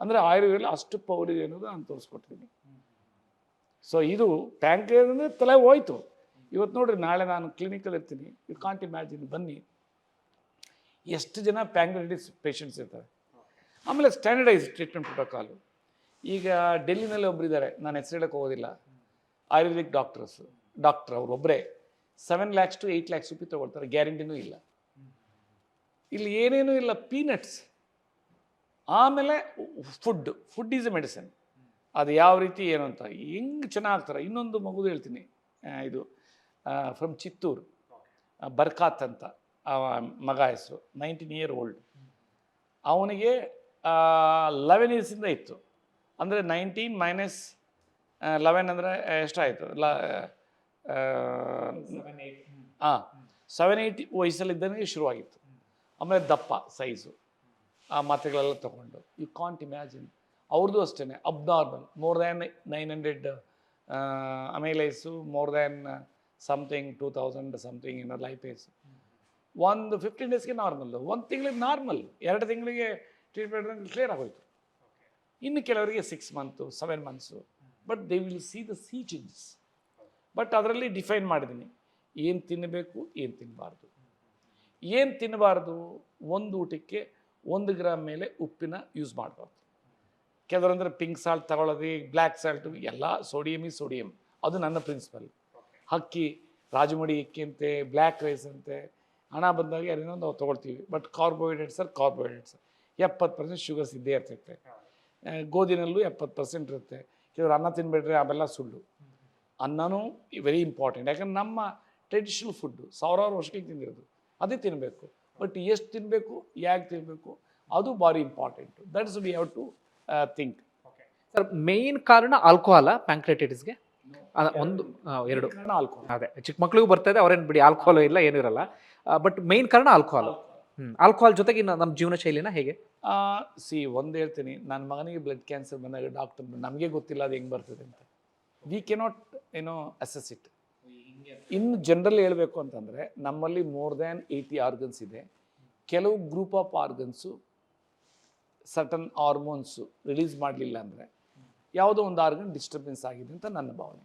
ಅಂದರೆ ಆಯುರ್ವೇದದಲ್ಲಿ ಅಷ್ಟು ಪೌರ್ ಇದೆ ಅನ್ನೋದು ನಾನು ತೋರಿಸ್ಕೊಟ್ಟಿದ್ದೀನಿ ಸೊ ಇದು ಟ್ಯಾಂಕ್ ಅಂದರೆ ತಲೆ ಹೋಯ್ತು. ಇವತ್ತು ನೋಡ್ರಿ, ನಾಳೆ ನಾನು ಕ್ಲಿನಿಕಲ್ಲಿ ಇರ್ತೀನಿ. ಯು ಕಾಂಟ್ ಇಮ್ಯಾಜಿನ್ ಬನ್ನಿ. ಎಷ್ಟು ಜನ ಪ್ಯಾಂಕ್ರಿಟಿಸ್ ಪೇಷಂಟ್ಸ್ ಇರ್ತಾರೆ. ಆಮೇಲೆ ಸ್ಟ್ಯಾಂಡರ್ಡೈಸ್ ಟ್ರೀಟ್ಮೆಂಟ್ ಪ್ರೋಟೋಕಾಲು ಈಗ ಡೆಲ್ಲಿನಲ್ಲಿ ಒಬ್ಬರಿದ್ದಾರೆ ನಾನು ಹೆಸರು ಹೇಳಕ್ಕೆ ಹೋಗೋದಿಲ್ಲ. ಆಯುರ್ವೇದಿಕ್ ಡಾಕ್ಟರ್ಸ್ ಡಾಕ್ಟರ್ ಅವ್ರು ಒಬ್ಬರೇ seven lakhs to eight lakhs rupee ತೊಗೊಳ್ತಾರೆ. ಗ್ಯಾರಂಟಿನೂ ಇಲ್ಲ. ಇಲ್ಲಿ ಏನೇನೂ ಇಲ್ಲ. ಪೀನಟ್ಸ್ ಆಮೇಲೆ food food is a medicine ಅದು ಯಾವ ರೀತಿ, ಏನು ಅಂತ. ಹೆಂಗೆ ಚೆನ್ನಾಗಿ ಆಗ್ತಾರೆ? ಇನ್ನೊಂದು ಮಗುದು ಹೇಳ್ತೀನಿ. ಇದು. ಫ್ರಮ್ ಚಿತ್ತೂರು ಬರ್ಕಾತ್ ಅಂತ ಮಗ ಹೆಸರು ನೈನ್ಟೀನ್ ಇಯರ್ ಓಲ್ಡ್ ಅವನಿಗೆ ಲೆವೆನ್ ಇಯರ್ಸಿಂದ ಇತ್ತು. ಅಂದರೆ ನೈನ್ಟೀನ್ ಮೈನಸ್ ಲೆವೆನ್ ಅಂದರೆ ಎಷ್ಟಾಯಿತು? ಲ ಹಾಂ ಸೆವೆನ್ ಏಯ್ಟ್ ವಯಸ್ಸಲ್ಲಿದ್ದಾನೆ ಶುರುವಾಗಿತ್ತು. ಆಮೇಲೆ ದಪ್ಪ ಸೈಜು ಆ ಮಾತ್ರೆಗಳೆಲ್ಲ ತೊಗೊಂಡು. ಯು ಕಾಂಟ್ ಇಮ್ಯಾಜಿನ್ ಅವ್ರದ್ದು ಅಷ್ಟೇ abnormal more than nine hundred amylase more than something two thousand something ಇನ್ನೊರ life as ಒಂದು ಫಿಫ್ಟೀನ್ ಡೇಸ್ಗೆ ನಾರ್ಮಲ್ ಒಂದು ತಿಂಗಳಿಗೆ ನಾರ್ಮಲ್ ಎರಡು ತಿಂಗಳಿಗೆ ಟ್ರೀಟ್ಮೆಂಟ್ ಕ್ಲಿಯರ್ ಆಗೋಯ್ತು. ಇನ್ನು ಕೆಲವರಿಗೆ six month seven months but they will see the see changes but ಅದರಲ್ಲಿ ಡಿಫೈನ್ ಮಾಡಿದ್ದೀನಿ ಏನು ತಿನ್ನಬೇಕು ಏನು ತಿನ್ನಬಾರ್ದು ಏನು ತಿನ್ನಬಾರ್ದು ಒಂದು ಊಟಕ್ಕೆ ಒಂದು ಗ್ರಾಮ್ ಮೇಲೆ ಉಪ್ಪಿನ ಯೂಸ್ ಮಾಡಬಾರ್ದು. ಕೆಲವರಂದ್ರೆ ಪಿಂಕ್ ಸಾಲ್ಟ್ ತಗೊಳ್ಳೋದು ಬ್ಲ್ಯಾಕ್ ಸಾಲ್ಟು ಎಲ್ಲ ಸೋಡಿಯಮ್ ಈ ಸೋಡಿಯಮ್ ಅದು ನನ್ನ ಪ್ರಿನ್ಸಿಪಲ್ ಅಕ್ಕಿ ರಾಜಮಡಿ ಅಕ್ಕಿ ಬ್ಲ್ಯಾಕ್ ರೈಸ್ ಅಂತೆ, ಹಣ ಬಂದಾಗ ಏನೇನೋ ನಾವು ತೊಗೊಳ್ತೀವಿ. ಬಟ್ ಕಾರ್ಬೋಹೈಡ್ರೇಟ್ಸ್ ಆರ್ ಕಾರ್ಬೋಹೈಡ್ರೇಟ್ಸ್ ಎಪ್ಪತ್ತು ಪರ್ಸೆಂಟ್ ಶುಗರ್ಸ್ ಇದ್ದೇ ಇರ್ತೈತೆ. ಗೋಧಿನಲ್ಲೂ ಎಪ್ಪತ್ತು ಪರ್ಸೆಂಟ್ ಇರುತ್ತೆ. ಕೆಲವರು ಅನ್ನ ತಿನ್ಬೇಡ್ರಿ ಅವೆಲ್ಲ ಸುಳ್ಳು. ಅನ್ನನೂ ವೆರಿ ಇಂಪಾರ್ಟೆಂಟ್ ಯಾಕಂದ್ರೆ ನಮ್ಮ ಟ್ರೆಡಿಷನಲ್ ಫುಡ್ಡು ಸಾವಿರಾರು ವರ್ಷಕ್ಕೆ ತಿಂದಿರೋದು. ಅದೇ ತಿನ್ನಬೇಕು ಬಟ್ ಎಷ್ಟು ತಿನ್ನಬೇಕು ಯಾಕೆ ತಿನ್ನಬೇಕು ಅದು ಭಾರಿ important that's we have to think sir main ಕಾರಣ ಆಲ್ಕೋಹಾಲ ಪ್ಯಾಂಕ್ರೆಟೈಟಿಸ್ಗೆ ಒಂದು ಎರಡು. ಆಲ್ಕೋಹಾಲ್ ಅದೇ ಚಿಕ್ಕ ಮಕ್ಳಿಗೂ ಬರ್ತದೆ ಅವ್ರೇನು ಬಿಡಿ ಆಲ್ಕೋಹಾಲ್ ಇಲ್ಲ ಏನಿರಲ್ಲ ಬಟ್ ಮೇನ್ ಕಾರಣ ಆಲ್ಕೋಹಾಲ್ ಆಲ್ಕೋಹಾಲ್ ಜೊತೆಗೆ ನಮ್ಮ ಜೀವನ ಶೈಲಿನ ಹೇಗೆ? ಸಿ ಒಂದು ಹೇಳ್ತೀನಿ. ನನ್ನ ಮಗನಿಗೆ ಬ್ಲಡ್ ಕ್ಯಾನ್ಸರ್ ಬಂದಾಗ ಡಾಕ್ಟರ್ ನಮಗೆ ಗೊತ್ತಿಲ್ಲ ಅದು ಹೆಂಗೆ ಬರ್ತದೆ ಅಂತ. ವಿ ಕೆನಾಟ್ ಏನೋ ಅಸೆಸ್ ಇಟ್ ಇನ್ನು ಜನರಲ್ ಹೇಳಬೇಕು ಅಂತಂದರೆ ನಮ್ಮಲ್ಲಿ ಮೋರ್ ದ್ಯಾನ್ ಏಯ್ಟಿ ಆರ್ಗನ್ಸ್ ಇದೆ. ಕೆಲವು group of organs certain hormones release ಮಾಡಲಿಲ್ಲ ಅಂದರೆ ಯಾವುದೋ ಒಂದು ಆರ್ಗನ್ ಡಿಸ್ಟರ್ಬೆನ್ಸ್ ಆಗಿದೆ ಅಂತ ನನ್ನ ಭಾವನೆ.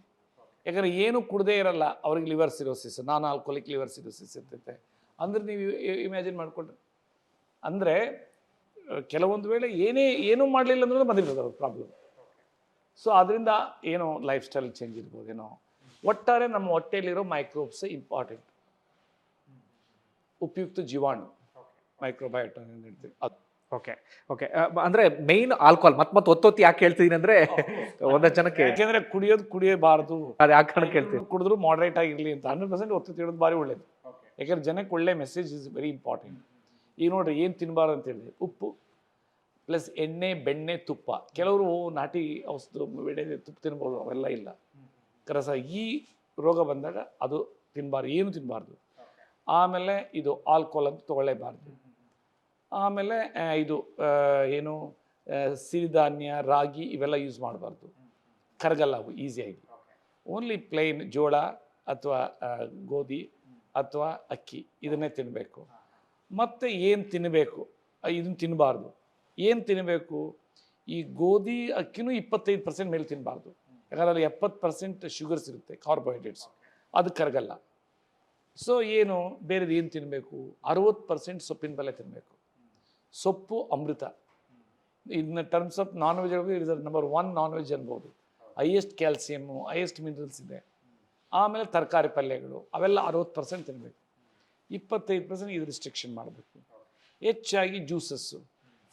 ಯಾಕಂದರೆ ಏನು ಕುಡದೇ ಇರಲ್ಲ ಅವ್ರಿಗೆ ಲಿವರ್ ಸಿರೋಸಿಸ್ ನಾನು ಆಲ್ಕೋಲಿಕ್ ಲಿವರ್ ಸಿರೋಸಿಸ್ ಇರ್ತೈತೆ. ಅಂದರೆ ನೀವು ಇಮ್ಯಾಜಿನ್ ಮಾಡಿಕೊಂಡ್ರೆ. ಅಂದರೆ ಕೆಲವೊಂದು ವೇಳೆ ಏನೇ ಏನೂ ಮಾಡಲಿಲ್ಲ ಅಂದ್ರೆ ಬಂದಿರ್ತದೆ ಅವ್ರ ಪ್ರಾಬ್ಲಮ್ ಸೊ ಅದರಿಂದ ಏನೋ ಲೈಫ್ ಸ್ಟೈಲ್ ಚೇಂಜ್ ಇರ್ಬೋದೇನೋ. ಒಟ್ಟಾರೆ ನಮ್ಮ ಹೊಟ್ಟೆಯಲ್ಲಿರೋ ಮೈಕ್ರೋಬ್ಸ್ ಇಂಪಾರ್ಟೆಂಟ್ ಉಪಯುಕ್ತ ಜೀವಾಣು. ಮೈಕ್ರೋಬಯೋಟ ಅಂತ ಹೇಳ್ತೀವಿ. ಅದು ಓಕೆ ಓಕೆ ಅಂದ್ರೆ ಮೇನ್ ಆಲ್ಕೋಹಾಲ್ ಮತ್ ಮತ್ತೆ ಒತ್ತೊತ್ತಿ ಯಾಕೆ ಹೇಳ್ತಿದೀನಿ ಅಂದ್ರೆ (laughs) ಒಂದಷ್ಟು ಜನಕ್ಕೆ ಯಾಕೆಂದ್ರೆ ಕುಡಿಯೋದು ಕುಡಿಯಬಾರದು. ಅದು ಯಾಕೆ ಕಾರಣಕ್ಕೆ ಹೇಳ್ತೀನಿ ಕುಡಿದ್ರು ಮಾಡರೇಟ್ ಇರ್ಲಿ ಅಂತ. ಹಂಡ್ರೆಡ್ ಪರ್ಸೆಂಟ್ ಒತ್ತು ತಿಳೋದು ಭಾರಿ ಒಳ್ಳೇದು. ಯಾಕಂದ್ರೆ ಜನಕ್ಕೆ ಒಳ್ಳೆ ಮೆಸೇಜ್ ಇಸ್ ವೆರಿ ಇಂಪಾರ್ಟೆಂಟ್ ಈಗ ನೋಡ್ರಿ ಏನು ತಿನ್ನಬಾರ್ದು ಅಂತ ಹೇಳಿದೆ ಉಪ್ಪು ಪ್ಲಸ್ ಎಣ್ಣೆ ಬೆಣ್ಣೆ ತುಪ್ಪ. ಕೆಲವರು ನಾಟಿ ಔಷಧ ಬೆಣ್ಣೆ ತುಪ್ಪ ತಿನ್ಬೋದು ಅವೆಲ್ಲ ಇಲ್ಲ. ಕರಸ ಈ ರೋಗ ಬಂದಾಗ ಅದು ತಿನ್ಬಾರ್ದು ಏನು ತಿನ್ನಬಾರ್ದು ಆಮೇಲೆ ಇದು ಆಲ್ಕೋಹಾಲ್ ಅಂತ ತೊಗೊಳ್ಳೇಬಾರ್ದು. ಆಮೇಲೆ ಇದು ಏನು ಸಿರಿಧಾನ್ಯ, ರಾಗಿ ಇವೆಲ್ಲ ಯೂಸ್ ಮಾಡಬಾರ್ದು. ಕರಗಲ್ಲ ಅವು ಈಸಿಯಾಗಿ ಓನ್ಲಿ ಪ್ಲೇನ್ ಜೋಳ ಅಥವಾ ಗೋಧಿ ಅಥವಾ ಅಕ್ಕಿ ಇದನ್ನೇ ತಿನ್ನಬೇಕು ಮತ್ತು ಏನು ತಿನ್ನಬೇಕು ಇದನ್ನು ತಿನ್ನಬಾರ್ದು ಏನು ತಿನ್ನಬೇಕು ಈ ಗೋಧಿ ಅಕ್ಕಿನೂ ಇಪ್ಪತ್ತೈದು ಪರ್ಸೆಂಟ್ ಮೇಲೆ ತಿನ್ನಬಾರ್ದು ಯಾಕಂದ್ರೆ ಅಲ್ಲಿ ಎಪ್ಪತ್ತು ಪರ್ಸೆಂಟ್ ಶುಗರ್ಸ್ ಇರುತ್ತೆ ಕಾರ್ಬೋಹೈಡ್ರೇಟ್ಸ್ ಅದು ಕರಗಲ್ಲ. ಸೊ ಏನು, ಬೇರೆದು ಏನು ತಿನ್ನಬೇಕು ಅರವತ್ತು ಪರ್ಸೆಂಟ್ ಸೊಪ್ಪಿನ ಬೆಲೆ ತಿನ್ನಬೇಕು ಸೊಪ್ಪು ಅಮೃತ. In terms of non veg is number one non veg ಅನ್ಬೋದು. ಹೈಯೆಸ್ಟ್ ಕ್ಯಾಲ್ಸಿಯಮ್ಮು ಹೈಯೆಸ್ಟ್ ಮಿನರಲ್ಸ್ ಇದೆ. ಆಮೇಲೆ ತರಕಾರಿ ಪಲ್ಯಗಳು, ಅವೆಲ್ಲ ಅರವತ್ತು ಪರ್ಸೆಂಟ್ ತಿನ್ನಬೇಕು ಇಪ್ಪತ್ತೈದು ಪರ್ಸೆಂಟ್ ಇದು ರಿಸ್ಟ್ರಿಕ್ಷನ್ ಮಾಡಬೇಕು. ಹೆಚ್ಚಾಗಿ ಜ್ಯೂಸಸ್ಸು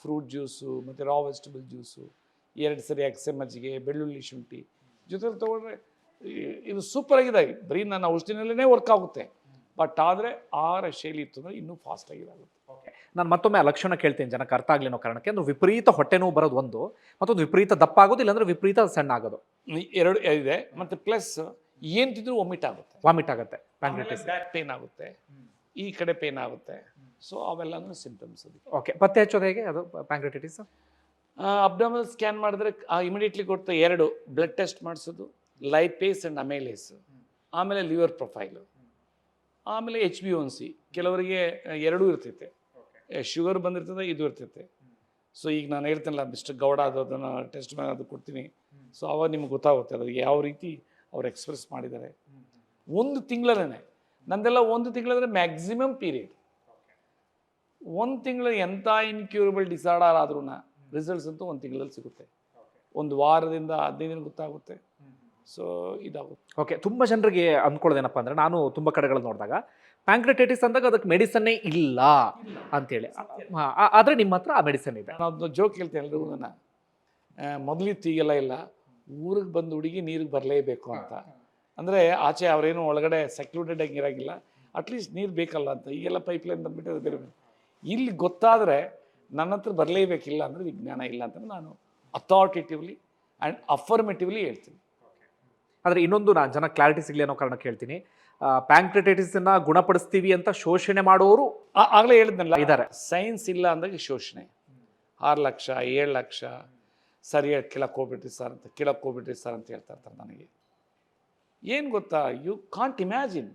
ಫ್ರೂಟ್ ಜ್ಯೂಸು ಮತ್ತು ರಾ ವೆಜಿಟಬಲ್ ಜ್ಯೂಸು ಎರಡು ಸರಿ ಅಗಸೆ ಮಜ್ಜಿಗೆ ಬೆಳ್ಳುಳ್ಳಿ ಶುಂಠಿ. ಜೊತೆಲಿ ತೊಗೊಂಡ್ರೆ, ಇದು ಸೂಪರ್ ಆಗಿದೆ. ಬರೀ ನನ್ನ ಔಷಧಿನಲ್ಲೇ ವರ್ಕ್ ಆಗುತ್ತೆ. ಬಟ್ ಆದರೆ ಆಹಾರ ಶೈಲಿ ಇತ್ತು ಅಂದರೆ ಇನ್ನೂ ಫಾಸ್ಟಾಗಿ ಇದಾಗುತ್ತೆ. ನಾನು ಮತ್ತೊಮ್ಮೆ ಆ ಲಕ್ಷಣ ಕೇಳ್ತೀನಿ ಜನಕ್ಕೆ ಅರ್ಥ ಆಗ್ಲಿ ಅನ್ನೋ ಕಾರಣಕ್ಕೆ. ಅಂದ್ರೆ ವಿಪರೀತ ಹೊಟ್ಟೆ ನೋವು ಬರೋದು ಒಂದು ಮತ್ತೊಂದು ವಿಪರೀತ ದಪ್ಪ ಆಗೋದು ಇಲ್ಲಾಂದ್ರೆ ವಿಪರೀತ ಸಣ್ಣ ಆಗೋದು ಎರಡು ಇದೆ ಮತ್ತು ಪ್ಲಸ್ ಏನು ತಿಂದರೂ ವಾಮಿಟ್ ಆಗುತ್ತೆ ವಾಮಿಟ್ ಆಗುತ್ತೆ ಪ್ಯಾಂಕ್ರಿಟಿಸ್ ಪೇನ್ ಆಗುತ್ತೆ ಈ ಕಡೆ ಪೇನ್ ಆಗುತ್ತೆ. ಸೊ ಅವೆಲ್ಲನೂ ಸಿಂಪ್ಟಮ್ಸ್ ಅದಕ್ಕೆ. ಓಕೆ ಪತ್ತೆ ಹಚ್ಚೋದು ಹೇಗೆ? ಅದು ಪ್ಯಾಂಕ್ರೆಟಿಸ್ ಅಬ್ಡಮಲ್ ಸ್ಕ್ಯಾನ್ ಮಾಡಿದ್ರೆ ಇಮಿಡಿಯೇಟ್ಲಿ ಕೊಡ್ತಾ ಎರಡು ಬ್ಲಡ್ ಟೆಸ್ಟ್ ಮಾಡಿಸೋದು ಲೈಪೇಸ್ ಆ್ಯಂಡ್ ಅಮೇಲೇಸ್ ಆಮೇಲೆ ಲಿವರ್ ಪ್ರೊಫೈಲು ಆಮೇಲೆ ಎಚ್ ಬಿ ಒನ್ ಸಿ ಕೆಲವರಿಗೆ ಎರಡೂ ಇರ್ತೈತೆ. ಶುಗರ್ ಬಂದಿರ್ತದೆ, ಇದು ಇರ್ತೈತೆ. ಸೊ ಈಗ ನಾನು ಹೇಳ್ತೇನಲ್ಲ ಮಿಸ್ಟರ್ ಗೌಡ ಅದು ಅದನ್ನು ಟೆಸ್ಟ್ ಮ್ಯಾಗ ಅದು ಕೊಡ್ತೀನಿ. ಸೊ ಅವಾಗ ನಿಮ್ಗೆ ಗೊತ್ತಾಗುತ್ತೆ ಅದು ಯಾವ ರೀತಿ ಅವ್ರು ಎಕ್ಸ್ಪ್ರೆಸ್ ಮಾಡಿದ್ದಾರೆ. ಒಂದು ತಿಂಗಳೇ ನಂದೆಲ್ಲ ಒಂದು ತಿಂಗಳಂದರೆ ಮ್ಯಾಕ್ಸಿಮಮ್ ಪೀರಿಯಡ್ ಒಂದು ತಿಂಗಳು ಎಂಥ ಇನ್ಕ್ಯೂರಬಲ್ ಡಿಸಾರ್ಡರ್ ಆದ್ರೂ ರಿಸಲ್ಟ್ಸ್ ಅಂತೂ ಒಂದು ತಿಂಗಳಲ್ಲಿ ಸಿಗುತ್ತೆ. ಒಂದು ವಾರದಿಂದ ಹದಿನೈದು ದಿನ ಗೊತ್ತಾಗುತ್ತೆ. ಸೊ ಇದಾಗುತ್ತೆ. ಓಕೆ ತುಂಬ ಜನರಿಗೆ ಅಂದ್ಕೊಳ್ಳೋದೇನಪ್ಪ ಅಂದ್ರೆ, ನಾನು ತುಂಬ ಕಡೆಗಳಲ್ಲಿ ನೋಡಿದಾಗ ಪ್ಯಾಂಕ್ರಿಟೈಟಿಸ್ ಅಂದಾಗ ಅದಕ್ಕೆ ಮೆಡಿಸನ್ನೇ ಇಲ್ಲ ಅಂತೇಳಿ. ಆದರೆ ನಿಮ್ಮ ಹತ್ರ ಆ ಮೆಡಿಸನ್ ಇದೆ. ನಾನು ಜೋಕ್ ಹೇಳ್ತೇನೆ ಎಲ್ರಿಗೂ ನಾನು ಮೊದಲಿತ್ತು ಈಗೆಲ್ಲ ಇಲ್ಲ. ಊರಿಗೆ ಬಂದು ಹುಡುಗಿ ನೀರಿಗೆ ಬರಲೇಬೇಕು ಅಂತ. ಅಂದರೆ ಆಚೆ ಅವರೇನು ಒಳಗಡೆ ಸೆಕ್ಲೂಟೆಡ್ ಆಗಿ ಇರೋಂಗಿಲ್ಲ ಅಟ್ಲೀಸ್ಟ್ ನೀರು ಬೇಕಲ್ಲ ಅಂತ. ಈಗೆಲ್ಲ ಪೈಪ್ಲೈನ್ ಬಂದುಬಿಟ್ಟು ಅದು ಬೇರೆ. ಇಲ್ಲಿ ಗೊತ್ತಾದರೆ ನನ್ನ ಹತ್ರ ಬರಲೇಬೇಕಿಲ್ಲ ಅಂದರೆ ವಿಜ್ಞಾನ ಇಲ್ಲ ಅಂತ ನಾನು ಅಥಾರಿಟೇಟಿವ್ಲಿ ಆ್ಯಂಡ್ ಅಫರ್ಮೇಟಿವ್ಲಿ ಹೇಳ್ತೀನಿ. ಆದರೆ ಇನ್ನೊಂದು ನಾನು ಜನ ಕ್ಲಾರಿಟಿ ಸಿಗಲಿ ಅನ್ನೋ ಕಾರಣಕ್ಕೆ ಕೇಳ್ತೀನಿ ಪ್ಯಾಂಕ್ರಿಟೈಟಿಸ್ ಅನ್ನ ಗುಣಪಡಿಸ್ತೀವಿ ಅಂತ ಶೋಷಣೆ ಮಾಡೋರು ಆಗಲೇ ಹೇಳಿದ್ನಲ್ಲ. ಇದ್ದಾರೆ. ಸೈನ್ಸ್ ಇಲ್ಲ ಅಂದಾಗ ಶೋಷಣೆ. ಆರು ಲಕ್ಷ ಏಳು ಲಕ್ಷ ಸರಿಯಾಗಿ ಕೆಳಕ್ಕೆ ಹೋಗ್ಬಿಟ್ರಿ ಸರ್ ಅಂತ ಕೆಳಕ್ಕೆ ಹೋಗ್ಬಿಟ್ರಿ ಸರ್ ಅಂತ ಹೇಳ್ತಾ ಇರ್ತಾರೆ ನನಗೆ. ಏನು ಗೊತ್ತಾ? ಯು ಕಾಂಟ್ ಇಮ್ಯಾಜಿನ್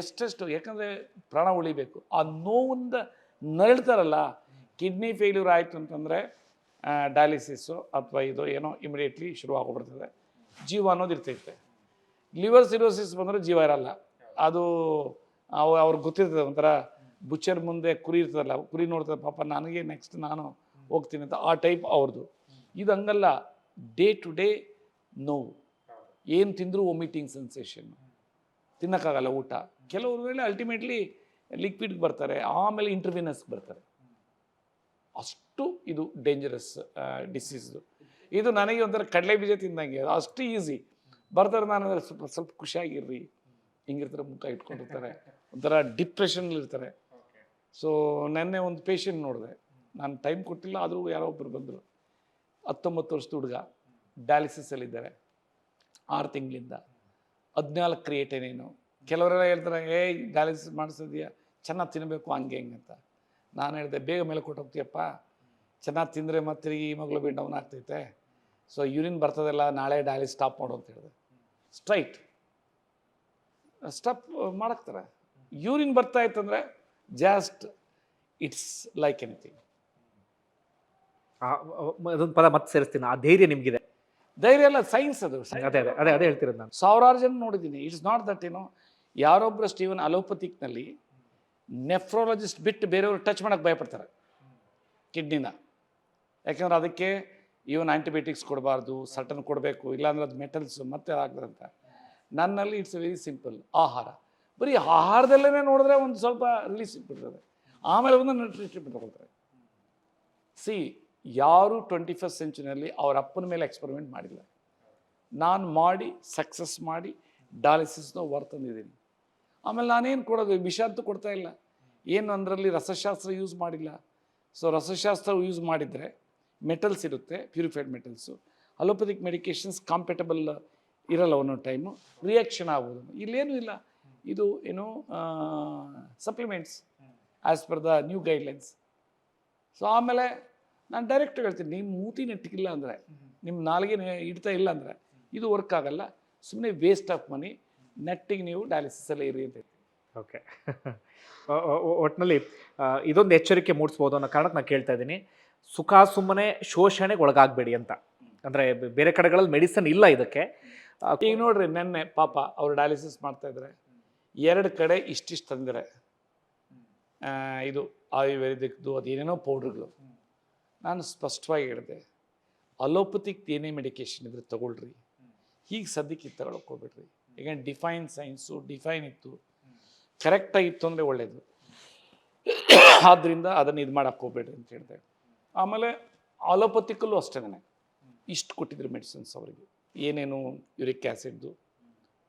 ಎಷ್ಟೆಷ್ಟು ಯಾಕಂದರೆ ಪ್ರಾಣ ಉಳಿಬೇಕು. ಆ ನೋವಿಂದ ನರಳ್ತಾರಲ್ಲ ಕಿಡ್ನಿ ಫೇಲ್ಯೂರ್ ಆಯಿತು ಅಂತಂದರೆ ಡಯಾಲಿಸಿಸ್ಸು ಅಥವಾ ಇದು ಏನೋ ಇಮಿಡಿಯೇಟ್ಲಿ ಶುರು ಆಗೋಗ್ಬಿಡ್ತದೆ ಜೀವ ಅನ್ನೋದು ಇರ್ತೈತೆ. ಲಿವರ್ ಸಿರೋಸಿಸ್ ಬಂದರೆ ಜೀವ ಇರಲ್ಲ. ಅದು, ಅವ ಅವ್ರಿಗೆ ಗೊತ್ತಿರ್ತದೆ ಒಂಥರ ಬುಚ್ಚರ್ ಮುಂದೆ ಕುರಿ ಇರ್ತದಲ್ಲ, ಕುರಿ ನೋಡ್ತದೆ, ಪಾಪ ನನಗೆ ನೆಕ್ಸ್ಟ್ ನಾನು ಹೋಗ್ತೀನಿ ಅಂತ ಆ ಟೈಪ್ ಅವ್ರದ್ದು. ಇದು ಹಂಗಲ್ಲ ಡೇ ಟು ಡೇ ನೋವು. ಏನು ತಿಂದರೂ ವಾಮಿಟಿಂಗ್ ಸೆನ್ಸೇಷನ್ ತಿನ್ನೋಕ್ಕಾಗಲ್ಲ ಊಟ. ಕೆಲವ್ರ ವೇಳೆ ಅಲ್ಟಿಮೇಟ್ಲಿ ಲಿಕ್ವಿಡ್ಗೆ ಬರ್ತಾರೆ, ಆಮೇಲೆ ಇಂಟರ್ವಿನಸ್ಗೆ ಬರ್ತಾರೆ. ಅಷ್ಟು ಇದು ಡೇಂಜರಸ್ ಡಿಸೀಸ್ದು ಇದು ನನಗೆ ಒಂಥರ ಕಡಲೆ ಬೀಜ ತಿಂದಂಗೆ ಅಷ್ಟು ಈಸಿ ಬರ್ತಾರೆ ನಾನು ಸ್ವಲ್ಪ ಸ್ವಲ್ಪ ಖುಷಿಯಾಗಿರ್ರಿ. ಹಿಂಗಿರ್ತಾರೆ ಮುಖ ಇಟ್ಕೊಂಡಿರ್ತಾರೆ. ಒಂಥರ ಡಿಪ್ರೆಷನ್ ಇರ್ತಾರೆ. ಸೊ ನೆನ್ನೆ ಒಂದು ಪೇಷಂಟ್ ನೋಡಿದೆ. ನಾನು ಟೈಮ್ ಕೊಟ್ಟಿಲ್ಲ, ಆದರೂ ಯಾರೋ ಒಬ್ಬರು ಬಂದರು. ಹತ್ತೊಂಬತ್ತು ವರ್ಷದ ಹುಡುಗ ಡಯಾಲಿಸಿಸಲ್ಲಿದ್ದಾರೆ ಆರು ತಿಂಗಳಿಂದ. ಹದಿನಾಲ್ಕು ಕ್ರಿಯೇಟ್ ಏನೇನು ಕೆಲವರೆಲ್ಲ ಹೇಳ್ತಾರೆ ಏ ಡಯಾಲಿಸಿಸ್ ಮಾಡಿಸಿದ್ಯಾ? ಚೆನ್ನಾಗಿ ತಿನ್ನಬೇಕು ಹಂಗೆ ಹೆಂಗೆ ಅಂತ. ನಾನು ಹೇಳಿದೆ, ಬೇಗ ಮೇಲೆ ಕೊಟ್ಟೋಗ್ತೀಯಪ್ಪ ಚೆನ್ನಾಗಿ ತಿಂದರೆ ಮತ್ತೆ ಈ ಮಗಳು ಡೌನ್ ಆಗ್ತೈತೆ. ಸೊ ಯೂರಿನ್ ಬರ್ತದಲ್ಲ, ನಾಳೆ ಡಯಾಲಿಸ್ ಸ್ಟಾಪ್ ಮಾಡು ಅಂತ ಹೇಳಿದೆ. Straight stop ಮಾಡಾಕ್ತಾರೆ. ಯೂರಿನ್ ಬರ್ತಾ ಇತ್ತಂದರೆ ಜಾಸ್ಟ್ ಇಟ್ಸ್ ಲೈಕ್ ಎನಿಥಿಂಗ್ ಅದೊಂದು ಪದ ಮತ್ತೆ ಸೇರಿಸ್ತೀನಿ ಆ ಧೈರ್ಯ ನಿಮಗಿದೆ. ಧೈರ್ಯ ಎಲ್ಲ ಸೈನ್ಸ್ ಅದು ಅದೇ ಅದೇ ಅದೇ ಅದೇ ಹೇಳ್ತಿರೋದು ನಾನು. ಸಾವಿರಾರು ಜನ ನೋಡಿದ್ದೀನಿ. ಇಟ್ಸ್ ನಾಟ್ ದಟ್ ಏನೋ ಯಾರೊಬ್ಬರು ಸ್ಟೀವನ್ ಅಲೋಪತಿಕ್ನಲ್ಲಿ ನೆಫ್ರಾಲಜಿಸ್ಟ್ ಬಿಟ್ಟು ಬೇರೆಯವರು ಟಚ್ ಮಾಡೋಕ್ಕೆ ಭಯಪಡ್ತಾರೆ. ಕಿಡ್ನಿನ ಯಾಕಂದ್ರೆ ಅದಕ್ಕೆ ಇವನ್ ಆ್ಯಂಟಿಬಯೋಟಿಕ್ಸ್ ಕೊಡಬಾರ್ದು ಸಟನ್ ಕೊಡಬೇಕು ಇಲ್ಲಾಂದ್ರೆ ಅದು ಮೆಟಲ್ಸ್ ಮತ್ತೆ ಆಗ್ತದಂತ. ನನ್ನಲ್ಲಿ ಇಟ್ಸ್ ವೆರಿ ಸಿಂಪಲ್ ಆಹಾರ. ಬರೀ ಆಹಾರದಲ್ಲೇ ನೋಡಿದ್ರೆ ಒಂದು ಸ್ವಲ್ಪ ರಿಲೀಸ್ ಸಿಕ್ಬಿಡ್ತದೆ ಆಮೇಲೆ ಒಂದು ನ್ಯೂಟ್ರಿಷನ್ ತಗೊಳ್ತಾರೆ. ಸಿ ಯಾರು ಟ್ವೆಂಟಿ ಫಸ್ಟ್ ಸೆಂಚುರಿಯಲ್ಲಿ ಅವ್ರ ಅಪ್ಪನ ಮೇಲೆ ಎಕ್ಸ್ಪರಿಮೆಂಟ್ ಮಾಡಿಲ್ಲ. ನಾನು ಮಾಡಿ ಸಕ್ಸಸ್ ಮಾಡಿ ಡಯಾಲಿಸಿಸ್ನ ಹೊರ ತಂದಿದ್ದೀನಿ ಆಮೇಲೆ ನಾನೇನು ಕೊಡೋದು? ವಿಷ ಅಂತೂ ಕೊಡ್ತಾ ಇಲ್ಲ. ಏನು ಅದರಲ್ಲಿ ರಸಶಾಸ್ತ್ರ ಯೂಸ್ ಮಾಡಿಲ್ಲ. ಸೊ ರಸಶಾಸ್ತ್ರ ಯೂಸ್ ಮಾಡಿದರೆ ಮೆಟಲ್ಸ್ ಇರುತ್ತೆ purified metals allopathic medications compatible ಇರಲ್ಲ ಒಂದೊಂದು ಟೈಮು ರಿಯಾಕ್ಷನ್ ಆಗ್ಬೋದು ಇಲ್ಲೇನೂ ಇಲ್ಲ. ಇದು, ಏನು supplements as per the new guidelines so ಆಮೇಲೆ ನಾನು ಡೈರೆಕ್ಟ್ ಹೇಳ್ತೀನಿ ನಿಮ್ಮ ಮೂತಿ ನೆಟ್ಟಿಗಿಲ್ಲ ಅಂದರೆ ನಿಮ್ಮ ನಾಲಿಗೆ ಇಡ್ತಾ ಇಲ್ಲ ಅಂದರೆ, ಇದು ವರ್ಕ್ ಆಗಲ್ಲ. ಸುಮ್ಮನೆ ವೇಸ್ಟ್ ಆಫ್ ಮನಿ ನೆಟ್ಟಿಗೆ ನೀವು ಡಯಾಲಿಸಿಸಲ್ಲೇ ಇರಿ ಅಂತ. ಓಕೆ (laughs) ಒಟ್ಟಿನಲ್ಲಿ ಇದೊಂದು ಎಚ್ಚರಿಕೆ ಮೂಡಿಸ್ಬೋದು ಅನ್ನೋ ಕಾರಣಕ್ಕೆ ನಾನು ಕೇಳ್ತಾ ಇದ್ದೀನಿ. ಸುಖ ಸುಮ್ಮನೆ ಶೋಷಣೆಗೆ ಒಳಗಾಗಬೇಡಿ ಅಂತ. ಅಂದರೆ ಬೇರೆ ಕಡೆಗಳಲ್ಲಿ ಮೆಡಿಸನ್ ಇಲ್ಲ ಇದಕ್ಕೆ. ಈಗ ನೋಡ್ರಿ ನೆನ್ನೆ ಪಾಪ ಅವ್ರು ಡಯಾಲಿಸಿಸ್ ಮಾಡ್ತಾ ಇದ್ದಾರೆ ಎರಡು ಕಡೆ ಇಷ್ಟಿಷ್ಟು ತಂದಿರೆ ಆ, ಇದು ಆಯುರ್ವೇದಿಕ್ದು ಅದೇನೇನೋ ಪೌಡ್ರ್ಗಳು. ನಾನು ಸ್ಪಷ್ಟವಾಗಿ ಹೇಳಿದೆ ಅಲೋಪತಿಕ್ ಏನೇ ಮೆಡಿಕೇಶನ್ ಇದ್ರೆ ತಗೊಳ್ರಿ. ಹೀಗೆ ಸದ್ಯಕ್ಕೆ ಇದು ತಗೊಳಕ್ ಹೋಗ್ಬೇಡ್ರಿ. ಡಿಫೈನ್ ಸೈನ್ಸು ಡಿಫೈನ್ ಇತ್ತು. ಕರೆಕ್ಟಾಗಿತ್ತು ಅಂದರೆ ಒಳ್ಳೆಯದು ಆದ್ದರಿಂದ ಅದನ್ನು ಇದು ಮಾಡಕ್ಕೆ ಹೋಗ್ಬೇಡ್ರಿ ಅಂತ ಹೇಳಿದೆ. ಆಮೇಲೆ ಅಲೋಪತಿಕಲ್ಲೂ ಅಷ್ಟೇ ಇಷ್ಟು ಕೊಟ್ಟಿದ್ರು ಮೆಡಿಸಿನ್ಸ್ ಅವರಿಗೆ. ಏನೇನು ಯುರಿಕ್ ಆ್ಯಸಿಡ್ದು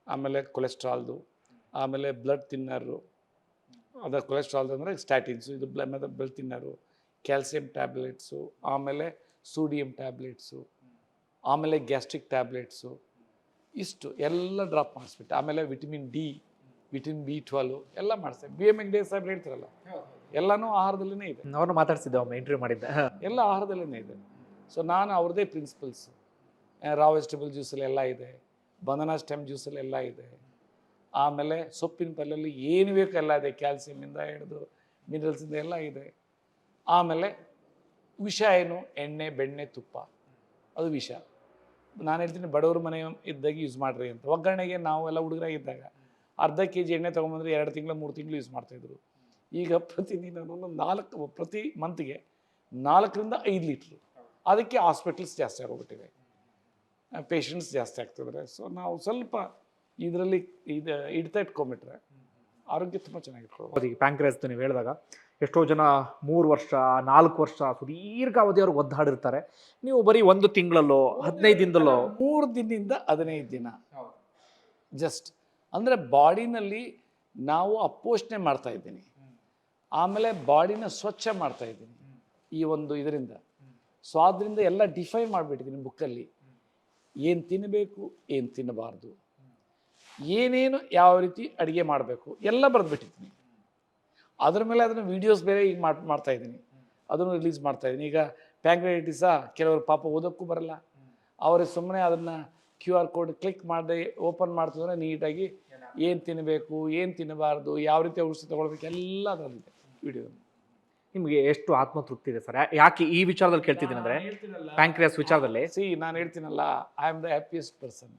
ಆಮೇಲೆ ಕೊಲೆಸ್ಟ್ರಾಲ್ದು ಆಮೇಲೆ ಬ್ಲಡ್ ತಿನ್ನರು ಅದರ ಕೊಲೆಸ್ಟ್ರಾಲ್ದು ಅಂದರೆ ಸ್ಟ್ಯಾಟಿನ್ಸು ಇದು ಬ್ಲ ಬ್ಲಡ್ ತಿನ್ನರು ಕ್ಯಾಲ್ಸಿಯಂ ಟ್ಯಾಬ್ಲೆಟ್ಸು ಆಮೇಲೆ ಸೋಡಿಯಂ ಟ್ಯಾಬ್ಲೆಟ್ಸು ಆಮೇಲೆ ಗ್ಯಾಸ್ಟ್ರಿಕ್ ಟ್ಯಾಬ್ಲೆಟ್ಸು ಇಷ್ಟು ಎಲ್ಲ ಡ್ರಾಪ್ ಮಾಡಿಸ್ಬಿಟ್ಟು ಆಮೇಲೆ vitamin D vitamin B twelve ಎಲ್ಲ ಮಾಡಿಸ್ತೇವೆ ಬಿ ಎಂ ಡೇ ಸಾಹೇಬ್ರು ಹೇಳ್ತಾರಲ್ಲ? ಎಲ್ಲನೂ ಆಹಾರದಲ್ಲೇ ಇದೆ. ಅವ್ರನ್ನ ಮಾತಾಡ್ಸಿದ್ದೆ ಒಮ್ಮೆ ಇಂಟರ್ವ್ಯೂ ಮಾಡಿದ್ದೆ. ಎಲ್ಲ ಆಹಾರದಲ್ಲೇ ಇದೆ. ಸೊ ನಾನು ಅವ್ರದ್ದೇ ಪ್ರಿನ್ಸಿಪಲ್ಸ್ ರಾ ವೆಜಿಟೇಬಲ್ ಜ್ಯೂಸಲ್ಲಿ ಎಲ್ಲ ಇದೆ ಬನಾನಾ ಸ್ಟೆಮ್ ಜ್ಯೂಸಲ್ಲಿ ಎಲ್ಲ ಇದೆ. ಆಮೇಲೆ ಸೊಪ್ಪಿನ ಪಲ್ಯಲ್ಲಿ ಏನು ಬೇಕು ಎಲ್ಲ ಇದೆ ಕ್ಯಾಲ್ಸಿಯಮಿಂದ ಹಿಡಿದು ಮಿನರಲ್ಸಿಂದ ಎಲ್ಲ ಇದೆ. ಆಮೇಲೆ ವಿಷ ಏನು? ಎಣ್ಣೆ, ಬೆಣ್ಣೆ, ತುಪ್ಪ. ಅದು ವಿಷ. ನಾನು ಹೇಳ್ತೀನಿ ಬಡವ್ರ ಮನೆ ಇದ್ದಾಗ ಯೂಸ್ ಮಾಡ್ರಿ ಅಂತ. ಒಗ್ಗರಣೆಗೆ ನಾವು ಎಲ್ಲ ಹುಡುಗರಾಗಿದ್ದಾಗ ಅರ್ಧ ಕೆ ಜಿ ಎಣ್ಣೆ ತೊಗೊಂಬಂದ್ರೆ ಎರಡು ತಿಂಗಳು, ಮೂರು ತಿಂಗಳು ಯೂಸ್ ಮಾಡ್ತಾಯಿದ್ರು ಈಗ ಪ್ರತಿದಿನ ನಾಲ್ಕು, ಪ್ರತಿ ಮಂತ್ಗೆ ನಾಲ್ಕರಿಂದ ಐದು ಲೀಟ್ರು ಅದಕ್ಕೆ ಹಾಸ್ಪಿಟಲ್ಸ್ ಜಾಸ್ತಿ ಆಗೋಗ್ಬಿಟ್ಟಿವೆ. ಪೇಷಂಟ್ಸ್ ಜಾಸ್ತಿ ಆಗ್ತಿದ್ದಾರೆ ಸೊ ನಾವು ಸ್ವಲ್ಪ ಇದರಲ್ಲಿ ಇದು ಹಿಡ್ತಾ ಇಟ್ಕೊಂಬಿಟ್ರೆ ಆರೋಗ್ಯ ತುಂಬ ಚೆನ್ನಾಗಿಟ್ಕೊಳ್ಬೋದು ಈಗ ಪ್ಯಾಂಕ್ರೇಸ್ ನೀವು ಹೇಳಿದಾಗ ಎಷ್ಟೋ ಜನ ಮೂರು ವರ್ಷ ನಾಲ್ಕು ವರ್ಷ ಸುದೀರ್ಘ ಸುದೀರ್ಘಾವಧಿಯವ್ರಿಗೆ ಒದ್ದಾಡಿರ್ತಾರೆ. ನೀವು ಬರೀ ಒಂದು ತಿಂಗಳಲ್ಲೋ ಹದಿನೈದು ದಿನದಲ್ಲೋ? ಮೂರು ದಿನದಿಂದ ಹದಿನೈದು ದಿನ. ಜಸ್ಟ್ ಅಂದರೆ ಬಾಡಿನಲ್ಲಿ ನಾವು ಅಪೋಷಣೆ ಮಾಡ್ತಾ ಇದ್ದೀನಿ. ಆಮೇಲೆ ಬಾಡಿನ ಸ್ವಚ್ಛ ಮಾಡ್ತಾ ಇದ್ದೀನಿ. ಈ ಒಂದು ಇದರಿಂದ. ಸೊ ಆದ್ದರಿಂದ ಎಲ್ಲ ಡಿಫೈನ್ ಮಾಡಿಬಿಟ್ಟಿದ್ದೀನಿ ಬುಕ್ಕಲ್ಲಿ ಏನು ತಿನ್ನಬೇಕು ಏನು ತಿನ್ನಬಾರ್ದು. ಏನೇನು ಯಾವ ರೀತಿ ಅಡುಗೆ ಮಾಡಬೇಕು ಎಲ್ಲ ಬರೆದ್ಬಿಟ್ಟಿದ್ದೀನಿ ಅದ್ರ ಮೇಲೆ ಅದನ್ನು ವೀಡಿಯೋಸ್ ಬೇರೆ ಈಗ ಮಾಡಿ ಮಾಡ್ತಾ ಇದ್ದೀನಿ. ಅದನ್ನು ರಿಲೀಸ್ ಮಾಡ್ತಾ ಇದ್ದೀನಿ. ಈಗ ಪ್ಯಾಂಕ್ರೈಟಿಸ ಕೆಲವರು ಪಾಪ ಓದೋಕ್ಕೂ ಬರಲ್ಲ. ಅವರೇ ಸುಮ್ಮನೆ ಅದನ್ನು ಕ್ಯೂ ಆರ್ ಕೋಡ್ ಕ್ಲಿಕ್ ಮಾಡದೆ ಓಪನ್ ಮಾಡ್ತಿದ್ರೆ ನೀಟಾಗಿ ಏನು ತಿನ್ನಬೇಕು ಏನು ತಿನ್ನಬಾರ್ದು ಯಾವ ರೀತಿ ಔಷಧಿ ತೊಗೊಳ್ಬೇಕು ಎಲ್ಲ ಅದರಲ್ಲಿದೆ ವಿಡಿಯೋ ನಿಮಗೆ ಎಷ್ಟು ಆತ್ಮತೃಪ್ತಿ ಇದೆ ಸರ್? ಯಾಕೆ ಈ ವಿಚಾರದಲ್ಲಿ ಕೇಳ್ತಿದ್ದೀನಿ ಅಂದರೆ ಪ್ಯಾಂಕ್ರಿಯಾಸ್ ವಿಚಾರದಲ್ಲಿ. ಸಿ ನಾನು ಹೇಳ್ತೀನಲ್ಲ I am the happiest person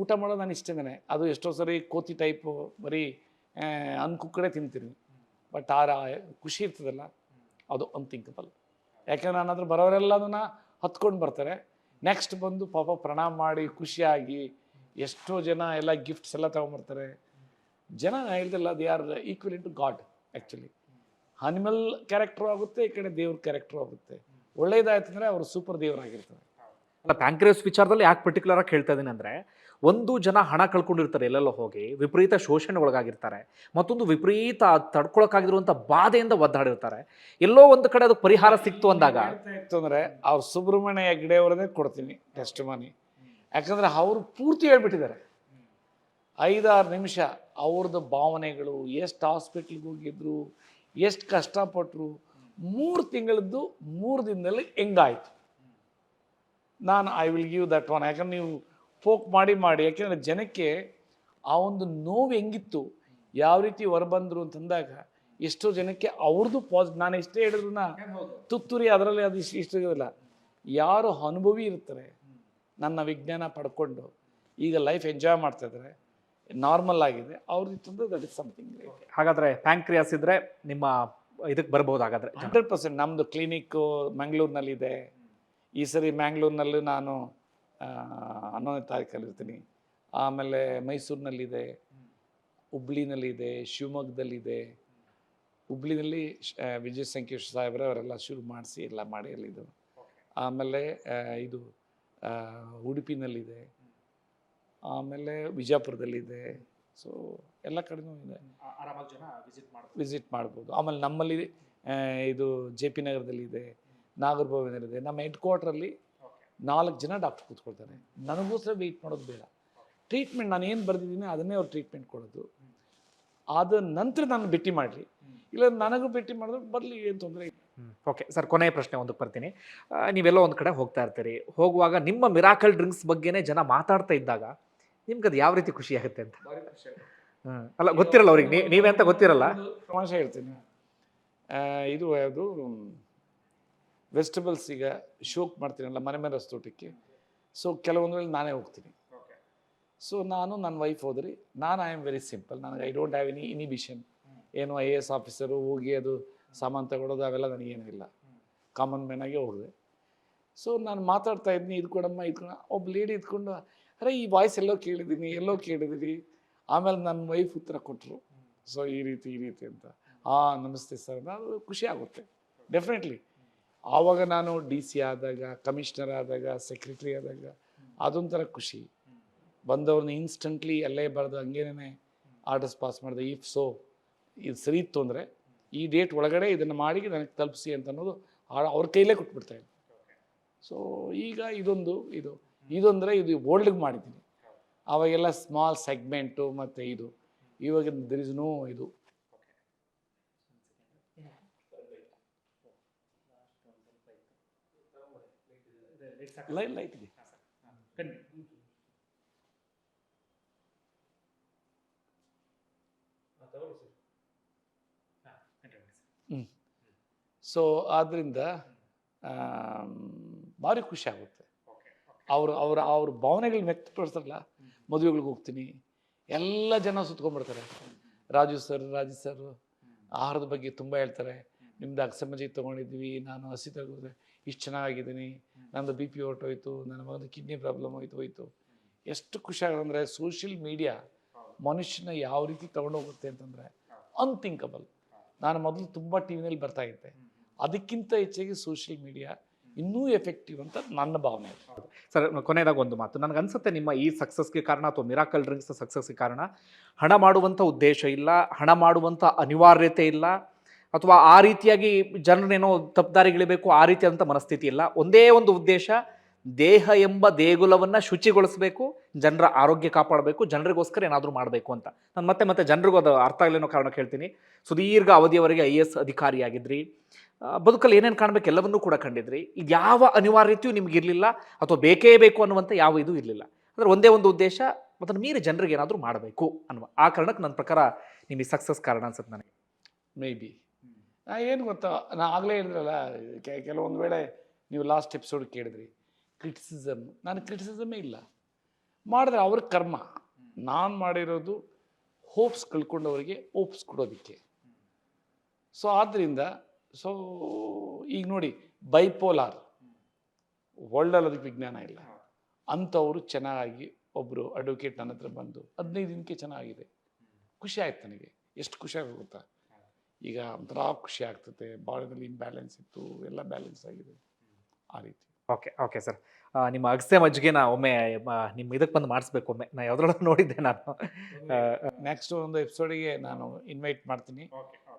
ಊಟ ಮಾಡೋದು ನಾನು ಇಷ್ಟೇನೆ. ಅದು ಎಷ್ಟೋ ಸರಿ ಕೋತಿ ಟೈಪು ಬರೀ ಅನ್ಕುಕ್ಕಡೆ ತಿಂತೀನಿ. ಬಟ್ ಆರ ಖುಷಿ ಇರ್ತದಲ್ಲ ಅದು ಅನ್ಥಿಂಕಬಲ್ ಯಾಕಂದ್ರೆ ನಾನು ಅದ್ರ ಬರೋರೆಲ್ಲ ಅದನ್ನು ಹತ್ಕೊಂಡು ಬರ್ತಾರೆ. ನೆಕ್ಸ್ಟ್ ಬಂದು ಪಾಪ ಪ್ರಣಾಮ ಮಾಡಿ ಖುಷಿಯಾಗಿ ಎಷ್ಟೋ ಜನ ಎಲ್ಲ ಗಿಫ್ಟ್ಸ್ ಎಲ್ಲ ತೊಗೊಂಬರ್ತಾರೆ. ಜನ ನಾನು ಹೇಳ್ದಿಲ್ಲ they are equal to god actually animal character ಆಗುತ್ತೆ ಈ ಕಡೆ ದೇವ್ರ ಕ್ಯಾರೆಕ್ಟರ್ ಆಗುತ್ತೆ. ಒಳ್ಳೇದಾಯ್ತಂದ್ರೆ ಅವರು ಸೂಪರ್ ದೇವರಾಗಿರ್ತಾರೆ. ಅಲ್ಲ ಪ್ಯಾಂಕ್ರಿಯಸ್ ವಿಚಾರದಲ್ಲಿ ಯಾಕೆ ಪರ್ಟಿಕ್ಯುಲರ್ ಆಗಿ ಹೇಳ್ತಾ ಇದ್ದೀನಿ ಅಂದರೆ ಒಂದು ಜನ ಹಣ ಕಳ್ಕೊಂಡಿರ್ತಾರೆ ಎಲ್ಲೆಲ್ಲೋ ಹೋಗಿ ವಿಪರೀತ ಶೋಷಣೆ ಒಳಗಾಗಿರ್ತಾರೆ ಮತ್ತೊಂದು ವಿಪರೀತ ತಡ್ಕೊಳಕ್ಕಾಗಿರುವಂಥ ಬಾಧೆಯಿಂದ ಒದ್ದಾಡಿರ್ತಾರೆ. ಎಲ್ಲೋ ಒಂದು ಕಡೆ ಅದು ಪರಿಹಾರ ಸಿಕ್ತು ಅಂದಾಗ ಅಂದ್ರೆ ಅವ್ರು ಸುಬ್ರಹ್ಮಣ್ಯ ಹೆಗ್ಡೆ ಅವರದೇ ಕೊಡ್ತೀನಿ ಟೆಸ್ಟ್ ಮನಿ ಯಾಕಂದ್ರೆ ಅವರು ಪೂರ್ತಿ ಹೇಳ್ಬಿಟ್ಟಿದ್ದಾರೆ. ಐದಾರು ನಿಮಿಷ ಅವ್ರದ್ದು ಭಾವನೆಗಳು ಎಷ್ಟು ಹಾಸ್ಪಿಟ್ಲಿಗೆ ಹೋಗಿದ್ರು ಎಷ್ಟು ಕಷ್ಟಪಟ್ಟರು ಮೂರು ತಿಂಗಳದ್ದು ಮೂರು ದಿನದಲ್ಲಿ ಹೆಂಗಾಯ್ತು? ನಾನು I will give that one ಯಾಕಂದ್ರೆ ನೀವು ಫೋಕ್ ಮಾಡಿ ಮಾಡಿ, ಯಾಕೆಂದರೆ ಜನಕ್ಕೆ ಆ ಒಂದು ನೋವು ಹೆಂಗಿತ್ತು, ಯಾವ ರೀತಿ ಹೊರಬಂದರು ಅಂತಂದಾಗ ಎಷ್ಟೋ ಜನಕ್ಕೆ ಅವ್ರದ್ದು ಪಾಸ್ ನಾನು ಎಷ್ಟೇ ಹೇಳಿದ್ರು ತುತ್ತೂರಿ ಅದರಲ್ಲಿ ಅದು ಇಷ್ಟು ಇಷ್ಟ ಇರೋದಿಲ್ಲ. ಯಾರು ಅನುಭವಿ ಇರ್ತಾರೆ, ನನ್ನ ವಿಜ್ಞಾನ ಪಡ್ಕೊಂಡು ಈಗ ಲೈಫ್ ಎಂಜಾಯ್ ಮಾಡ್ತಾ ಇದ್ದಾರೆ. ನಾರ್ಮಲ್ ಆಗಿದೆ. ಅವ್ರದ್ದು ಅಂದ್ರೆ ದಟ್ ಇಸ್ ಸಮಥಿಂಗ್ ಹಾಗಾದ್ರೆ ಪ್ಯಾಂಕ್ರಿಯಾಸ್ ಇದ್ರೆ ನಿಮ್ಮ ಇದಕ್ಕೆ ಬರ್ಬೋದು ಹಾಗಾದ್ರೆ ಹಂಡ್ರೆಡ್ ಪರ್ಸೆಂಟ್ ನಮ್ಮದು ಕ್ಲಿನಿಕ್ಕು ಮ್ಯಾಂಗ್ಳೂರ್ನಲ್ಲಿದೆ ಈ ಸರಿ ಮ್ಯಾಂಗ್ಳೂರ್ನಲ್ಲಿ ನಾನು ಹನ್ನೊಂದನೇ ತಾರೀಕಲ್ಲಿ ಇರ್ತೀನಿ ಆಮೇಲೆ ಮೈಸೂರಿನಲ್ಲಿದೆ. ಹುಬ್ಳಿನಲ್ಲಿದೆ ಶಿವಮೊಗ್ಗದಲ್ಲಿದೆ. ಹುಬ್ಳಿನಲ್ಲಿ ವಿಜಯ ಸಂಕೇಶ್ ಸಾಹೇಬ್ರೆ ಅವರೆಲ್ಲ ಶುರು ಮಾಡಿಸಿ ಎಲ್ಲ ಮಾಡಿ ಅಲ್ಲಿದ್ದು ಆಮೇಲೆ ಇದು ಉಡುಪಿನಲ್ಲಿದೆ. ಆಮೇಲೆ ವಿಜಯಪುರದಲ್ಲಿದೆ ಸೊ ಎಲ್ಲ ಕಡೆನೂ ಇದೆ. ವಿಸಿಟ್ ಮಾಡ್ಬೋದು. ಆಮೇಲೆ ನಮ್ಮಲ್ಲಿ ಇದು ಜೆ ಪಿ ನಗರದಲ್ಲಿದೆ ನಾಗರಭವನದಲ್ಲಿದೆ. ನಮ್ಮ ಹೆಡ್ ಕ್ವಾರ್ಟ್ರಲ್ಲಿ ನಾಲ್ಕು ಜನ ಡಾಕ್ಟರ್ ಕೂತ್ಕೊಳ್ತಾರೆ. ನನಗೋಸ್ಕರ ವೆಯ್ಟ್ ಮಾಡೋದು ಬೇಡ. ಟ್ರೀಟ್ಮೆಂಟ್ ನಾನು ಏನು ಬರೆದಿದ್ದೀನಿ ಅದನ್ನೇ ಅವ್ರು ಟ್ರೀಟ್ಮೆಂಟ್ ಕೊಡೋದು. ಆದ ನಂತರ ನಾನು ಭೇಟಿ ಮಾಡಲಿ. ಇಲ್ಲ ನನಗೂ ಭೇಟಿ ಮಾಡಿದ್ರೆ ಬರಲಿ ಏನು ತೊಂದರೆ ಇಲ್ಲ. ಓಕೆ ಸರ್ ಕೊನೆಯ ಪ್ರಶ್ನೆ ಒಂದಕ್ಕೆ ಬರ್ತೀನಿ. ನೀವೆಲ್ಲ ನೀವೆಲ್ಲೋ ಒಂದು ಕಡೆ ಹೋಗ್ತಾ ಇರ್ತೀರಿ. ಹೋಗುವಾಗ ನಿಮ್ಮ ಮಿರಾಕಲ್ ಡ್ರಿಂಕ್ಸ್ ಬಗ್ಗೆನೇ ಜನ ಮಾತಾಡ್ತಾ ಇದ್ದಾಗ ನಿಮ್ಗೆ ಅದು ಯಾವ ರೀತಿ ಖುಷಿ ಆಗುತ್ತೆ ಅಂತ? ಹ್ಮ್. ಅಲ್ಲ ಗೊತ್ತಿರಲ್ಲ ಅವ್ರಿಗೆ. ನೀ- ನೀವೇ ಅಂತ ಗೊತ್ತಿರಲ್ಲ? ತಮಾಷೆ ಹೇಳ್ತೀನಿ. ಆ, ಇದು ಯಾವುದು? ವೆಜಿಟೇಬಲ್ಸ್ ಈಗ ಶೋಕ್ ಮಾಡ್ತೀನಲ್ಲ ಮನೆ ಮೇಲೆ ರಸ್ತೋಟಕ್ಕೆ ಸೊ ಕೆಲವೊಂದು ವೇಳೆ ನಾನೇ ಹೋಗ್ತೀನಿ. ಸೊ ನಾನು ನನ್ನ ವೈಫ್ ಹೋದ್ರಿ. ನಾನು ಐ ಆಮ್ ವೆರಿ ಸಿಂಪಲ್ ನನಗೆ I don't have any inhibition ಏನು ಐ ಎ ಎಸ್ ಆಫೀಸರು ಹೋಗಿ ಅದು ಸಾಮಾನು ತಗೊಳ್ಳೋದು ಅವೆಲ್ಲ ನನಗೇನೂ ಇಲ್ಲ. ಕಾಮನ್ ಮ್ಯಾನಾಗೆ ಹೋಗಿದೆ. ಸೊ ನಾನು ಮಾತಾಡ್ತಾ ಇದ್ದೀನಿ ಇದು ಕೂಡಮ್ಮ ಇದು ಕೊಡ ಒಬ್ಬ ಲೇಡಿ ಇದ್ಕೊಂಡು ಅರೆ, ಈ ವಾಯ್ಸ್ ಎಲ್ಲೋ ಕೇಳಿದ್ದೀನಿ ಎಲ್ಲೋ ಕೇಳಿದ್ದೀನಿ ಆಮೇಲೆ ನನ್ನ ವೈಫ್ ಉತ್ತರ ಕೊಟ್ಟರು ಸೊ ಈ ರೀತಿ ಈ ರೀತಿ ಅಂತ. ಹಾಂ ನಮಸ್ತೆ ಸರ್ ಅದು ಖುಷಿ ಆಗುತ್ತೆ. ಡೆಫಿನೆಟ್ಲಿ ಆವಾಗ ನಾನು ಡಿ ಸಿ ಆದಾಗ ಕಮಿಷನರ್ ಆದಾಗ ಸೆಕ್ರೆಟ್ರಿ ಆದಾಗ, ಅದೊಂಥರ ಖುಷಿ. ಬಂದವ್ರನ್ನ ಇನ್ಸ್ಟಂಟ್ಲಿ ಅಲ್ಲೇ ಬರೆದು ಹಂಗೇನೇ ಆರ್ಡರ್ಸ್ ಪಾಸ್ ಮಾಡಿದೆ. ಇಫ್ ಸೊ ಇದು ಸರಿ ಇತ್ತು ಅಂದರೆ ಈ ಡೇಟ್ ಒಳಗಡೆ ಇದನ್ನು ಮಾಡಿ ನನಗೆ ತಲುಪಿಸಿ ಅಂತ ಅನ್ನೋದು ಅವ್ರ ಕೈಲೇ ಕೊಟ್ಬಿಡ್ತಾ ಇದ್ದೆ. ಸೊ ಈಗ ಇದೊಂದು ಇದು. ಇದೊಂದರೆ ಇದು ಓಲ್ಡ್ಗೆ ಮಾಡಿದ್ದೀನಿ. ಅವಾಗೆಲ್ಲ ಸ್ಮಾಲ್ ಸೆಗ್ಮೆಂಟು ಮತ್ತು ಇದು. ಇವಾಗ ದರ್ ಇಸ್ ನೋ ಇದು. ಸೊ ಆದ್ದರಿಂದ ಭಾರಿ ಖುಷಿ ಆಗುತ್ತೆ. ಅವರು, ಅವರ, ಅವ್ರ ಭಾವನೆಗಳನ್ನ ವ್ಯಕ್ತಪಡಿಸ್ತಾರಲ್ಲ, ಮದುವೆಗಳಿಗೆ ಹೋಗ್ತೀನಿ. ಎಲ್ಲ ಜನ ಸುತ್ಕೊಂಡ್ಬಿಡ್ತಾರೆ. ರಾಜು ಸರ್ ರಾಜು ಸರ್, ಆಹಾರದ ಬಗ್ಗೆ ತುಂಬ ಹೇಳ್ತಾರೆ. ನಿಮ್ದು ಅಕ್ಸಮಜಿ ತೊಗೊಂಡಿದ್ವಿ ನಾನು ಹಸಿ ತಗೋದ್ರೆ ಇಷ್ಟು ಚೆನ್ನಾಗಿದ್ದೀನಿ. ನಂದು ಬಿ ಪಿ ಹೊರಟೋಯ್ತು, ನನ್ನ ಮಗನ ಕಿಡ್ನಿ ಪ್ರಾಬ್ಲಮ್ ಹೋಯ್ತು ಹೋಯ್ತು. ಎಷ್ಟು ಖುಷಿ ಆಗೋದಂದರೆ ಸೋಷಿಯಲ್ ಮೀಡಿಯಾ ಮನುಷ್ಯನ ಯಾವ ರೀತಿ ತಗೊಂಡೋಗುತ್ತೆ ಅಂತಂದರೆ ಅನ್ಥಿಂಕಬಲ್ ನಾನು ಮೊದಲು ತುಂಬ ಟಿ ವಿನಲ್ಲಿ ಬರ್ತಾ ಇದ್ದೆ. ಅದಕ್ಕಿಂತ ಹೆಚ್ಚಾಗಿ ಸೋಷಿಯಲ್ ಮೀಡಿಯಾ ಇನ್ನೂ ಎಫೆಕ್ಟಿವ್ ಅಂತ ನನ್ನ ಭಾವನೆ ಸರ್ ಕೊನೆಯದಾಗ ಒಂದು ಮಾತು. ನನಗೆ ಅನ್ಸುತ್ತೆ ನಿಮ್ಮ ಈ ಸಕ್ಸಸ್ಗೆ ಕಾರಣ ಅಥವಾ ಮಿರಾಕಲ್ ಡ್ರಿಂಕ್ಸ್ ಸಕ್ಸಸ್ಗೆ ಕಾರಣ. ಹಣ ಮಾಡುವಂಥ ಉದ್ದೇಶ ಇಲ್ಲ, ಹಣ ಮಾಡುವಂಥ ಅನಿವಾರ್ಯತೆ ಇಲ್ಲ, ಅಥವಾ ಆ ರೀತಿಯಾಗಿ ಜನರೇನೋ ತಪ್ಪದಾರಿಗಿಳಿಬೇಕು ಆ ರೀತಿಯಾದಂಥ ಮನಸ್ಥಿತಿ ಇಲ್ಲ. ಒಂದೇ ಒಂದು ಉದ್ದೇಶ, ದೇಹ ಎಂಬ ದೇಗುಲವನ್ನು ಶುಚಿಗೊಳಿಸಬೇಕು, ಜನರ ಆರೋಗ್ಯ ಕಾಪಾಡಬೇಕು, ಜನರಿಗೋಸ್ಕರ ಏನಾದರೂ ಮಾಡಬೇಕು ಅಂತ. ನಾನು ಮತ್ತೆ ಮತ್ತೆ ಜನರಿಗೂ ಅದು ಅರ್ಥ ಆಗಲೇನೋ ಕಾರಣ ಹೇಳ್ತೀನಿ. ಸುದೀರ್ಘ ಅವಧಿಯವರೆಗೆ ಐ ಎ ಎಸ್ ಅಧಿಕಾರಿಯಾಗಿದ್ರಿ. ಬದುಕಲ್ಲಿ ಏನೇನು ಕಾಣಬೇಕು ಎಲ್ಲವನ್ನೂ ಕೂಡ ಕಂಡಿದ್ರಿ. ಇದು ಯಾವ ಅನಿವಾರ್ಯತೆಯೂ ನಿಮ್ಗೆ ಇರಲಿಲ್ಲ, ಅಥವಾ ಬೇಕೇ ಬೇಕು ಅನ್ನುವಂಥ ಯಾವ ಇದು ಇರಲಿಲ್ಲ. ಅಂದರೆ ಒಂದೇ ಒಂದು ಉದ್ದೇಶ ಮತ್ತು ಮೀರಿ ಜನರಿಗೆ ಏನಾದರೂ ಮಾಡಬೇಕು ಅನ್ನುವ. ಆ ಕಾರಣಕ್ಕೆ ನನ್ನ ಪ್ರಕಾರ ನಿಮಗೆ ಸಕ್ಸಸ್ ಕಾರಣ ಅನ್ಸುತ್ತೆ ನನಗೆ. ಮೇ ಬಿ ನಾ ಏನು ಗೊತ್ತಾ, ನಾ ಆಗಲೇ ಹೇಳಿದ್ರಲ್ಲ ಕೆಲವೊಂದು ವೇಳೆ ನೀವು ಲಾಸ್ಟ್ ಎಪಿಸೋಡ್ ಕೇಳಿದ್ರಿ. ಕ್ರಿಟಿಸಿಸಮ್ ನಾನು ಕ್ರಿಟಿಸಿಸಮೇ ಇಲ್ಲ. ಮಾಡಿದ್ರೆ ಅವ್ರ ಕರ್ಮ. ನಾನು ಮಾಡಿರೋದು ಹೋಪ್ಸ್ ಕಳ್ಕೊಂಡವರಿಗೆ ಹೋಪ್ಸ್ ಕೊಡೋದಕ್ಕೆ. ಸೊ ಆದ್ದರಿಂದ ಸೊ ಈಗ ನೋಡಿ ಬೈಪೋಲಾರ್ ವರ್ಲ್ಡಲ್ಲಿ ಅದಕ್ಕೆ ವಿಜ್ಞಾನ ಇಲ್ಲ. ಅಂಥವರು ಚೆನ್ನಾಗಿ ಒಬ್ಬರು ಅಡ್ವೊಕೇಟ್ ನನ್ನ ಹತ್ರ ಬಂದು ಹದಿನೈದು ದಿನಕ್ಕೆ ಚೆನ್ನಾಗಿದೆ. ಖುಷಿ ಆಯ್ತು ನನಗೆ. ಎಷ್ಟು ಖುಷಿ ಆಗುತ್ತೆ ಗೊತ್ತಾ? ಈಗ ಒಂಥರ ಖುಷಿ ಆಗ್ತದೆ. ಬಾಡಿನಲ್ಲಿ ಇಂಬ್ಯಾಲೆನ್ಸ್ ಇತ್ತು ಎಲ್ಲ ಬ್ಯಾಲೆನ್ಸ್ ಆಗಿದೆ. ಆ ರೀತಿ. Okay okay sir. ನಿಮ್ಮ ಅಗಸೆ ಮಜ್ಜಿಗೆನ ಒಮ್ಮೆ ನಿಮ್ಮ ಇದಕ್ಕೆ ಬಂದು ಮಾಡಿಸ್ಬೇಕು ಒಮ್ಮೆ. ನಾ ಯಾವ್ದ್ರೊಳಗೆ ನೋಡಿದ್ದೆ ನಾನು. ನೆಕ್ಸ್ಟ್ ಒಂದು ಎಪಿಸೋಡಿಗೆ ನಾನು ಇನ್ವೈಟ್ ಮಾಡ್ತೀನಿ.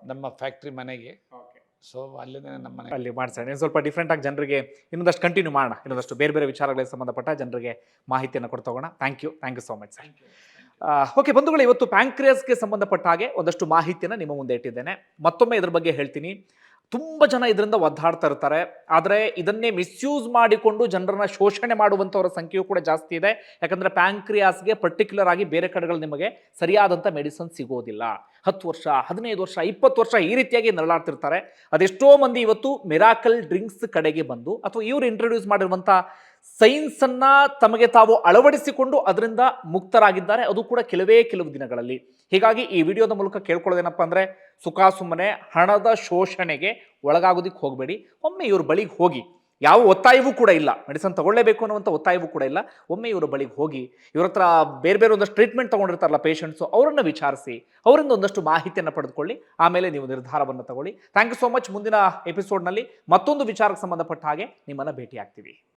ನಮ್ಮ ಫ್ಯಾಕ್ಟ್ರಿ ಮನೆಗೆ. ಸೊ ಅಲ್ಲಿಂದ ನಮ್ಮ ಅಲ್ಲಿ ಮಾಡ್ಸೋಣ. ಇನ್ನು ಸ್ವಲ್ಪ ಡಿಫ್ರೆಂಟ್ ಆಗಿ ಜನರಿಗೆ ಇನ್ನೊಂದಷ್ಟು ಕಂಟಿನ್ಯೂ ಮಾಡೋಣ. ಇನ್ನೊಂದಷ್ಟು ಬೇರೆ ಬೇರೆ ವಿಚಾರಗಳಿಗೆ ಸಂಬಂಧಪಟ್ಟ ಜನರಿಗೆ ಮಾಹಿತಿಯನ್ನು ಕೊಡ್ತಾ ಹೋಗೋಣ thank you thank you so much sir okay ಬಂಧುಗಳು ಇವತ್ತು ಪ್ಯಾಂಕ್ರಿಯಸ್ಗೆ ಸಂಬಂಧಪಟ್ಟ ಹಾಗೆ ಒಂದಷ್ಟು ಮಾಹಿತಿಯನ್ನು ನಿಮ್ಮ ಮುಂದೆ ಇಟ್ಟಿದ್ದೇನೆ. ಮತ್ತೊಮ್ಮೆ ಇದ್ರ ಬಗ್ಗೆ ಹೇಳ್ತೀನಿ. ತುಂಬ ಜನ ಇದರಿಂದ ಒದ್ದಾಡ್ತಾ ಇರ್ತಾರೆ. ಆದರೆ ಇದನ್ನೇ ಮಿಸ್ಯೂಸ್ ಮಾಡಿಕೊಂಡು ಜನರನ್ನ ಶೋಷಣೆ ಮಾಡುವಂಥವರ ಸಂಖ್ಯೆಯೂ ಕೂಡ ಜಾಸ್ತಿ ಇದೆ. ಯಾಕಂದರೆ ಪ್ಯಾಂಕ್ರಿಯಾಸ್ಗೆ ಪರ್ಟಿಕ್ಯುಲರ್ ಆಗಿ ಬೇರೆ ಕಡೆಗಳು ನಿಮಗೆ ಸರಿಯಾದಂಥ ಮೆಡಿಸನ್ ಸಿಗೋದಿಲ್ಲ. ಹತ್ತು ವರ್ಷ, ಹದಿನೈದು ವರ್ಷ, ಇಪ್ಪತ್ತು ವರ್ಷ ಈ ರೀತಿಯಾಗಿ ನರಳಾಡ್ತಿರ್ತಾರೆ. ಅದೆಷ್ಟೋ ಮಂದಿ ಇವತ್ತು ಮಿರಾಕಲ್ ಡ್ರಿಂಕ್ಸ್ ಕಡೆಗೆ ಬಂದು ಅಥವಾ ಇವರು ಇಂಟ್ರೊಡ್ಯೂಸ್ ಮಾಡಿರುವಂಥ ಸೈನ್ಸನ್ನು ತಮಗೆ ತಾವು ಅಳವಡಿಸಿಕೊಂಡು ಅದರಿಂದ ಮುಕ್ತರಾಗಿದ್ದಾರೆ. ಅದು ಕೂಡ ಕೆಲವೇ ಕೆಲವು ದಿನಗಳಲ್ಲಿ. ಹೀಗಾಗಿ ಈ ವಿಡಿಯೋದ ಮೂಲಕ ಕೇಳ್ಕೊಳ್ಳೋದೇನಪ್ಪ ಅಂದರೆ, ಸುಖ ಸುಮ್ಮನೆ, ಹಣದ ಶೋಷಣೆಗೆ ಒಳಗಾಗೋದಕ್ಕೆ ಹೋಗಬೇಡಿ. ಒಮ್ಮೆ ಇವ್ರ ಬಳಿಗೆ ಹೋಗಿ, ಯಾವ ಒತ್ತಾಯವೂ ಕೂಡ ಇಲ್ಲ. ಮೆಡಿಸನ್ ತಗೊಳ್ಳೇಬೇಕು ಅನ್ನುವಂಥ ಒತ್ತಾಯವೂ ಕೂಡ ಇಲ್ಲ. ಒಮ್ಮೆ ಇವರ ಬಳಿಗೆ ಹೋಗಿ, ಇವ್ರ ಹತ್ರ ಬೇರೆ ಬೇರೆ ಒಂದಷ್ಟು ಟ್ರೀಟ್ಮೆಂಟ್ ತೊಗೊಂಡಿರ್ತಾರಲ್ಲ ಪೇಷಂಟ್ಸು ಅವರನ್ನು ವಿಚಾರಿಸಿ, ಅವರಿಂದ ಒಂದಷ್ಟು ಮಾಹಿತಿಯನ್ನು ಪಡೆದುಕೊಳ್ಳಿ. ಆಮೇಲೆ ನೀವು ನಿರ್ಧಾರವನ್ನು ತಗೊಳ್ಳಿ. ಥ್ಯಾಂಕ್ ಯು ಸೋ ಮಚ್ ಮುಂದಿನ ಎಪಿಸೋಡ್ನಲ್ಲಿ ಮತ್ತೊಂದು ವಿಚಾರಕ್ಕೆ ಸಂಬಂಧಪಟ್ಟ ಹಾಗೆ ನಿಮ್ಮನ್ನು ಭೇಟಿ ಆಗ್ತೀವಿ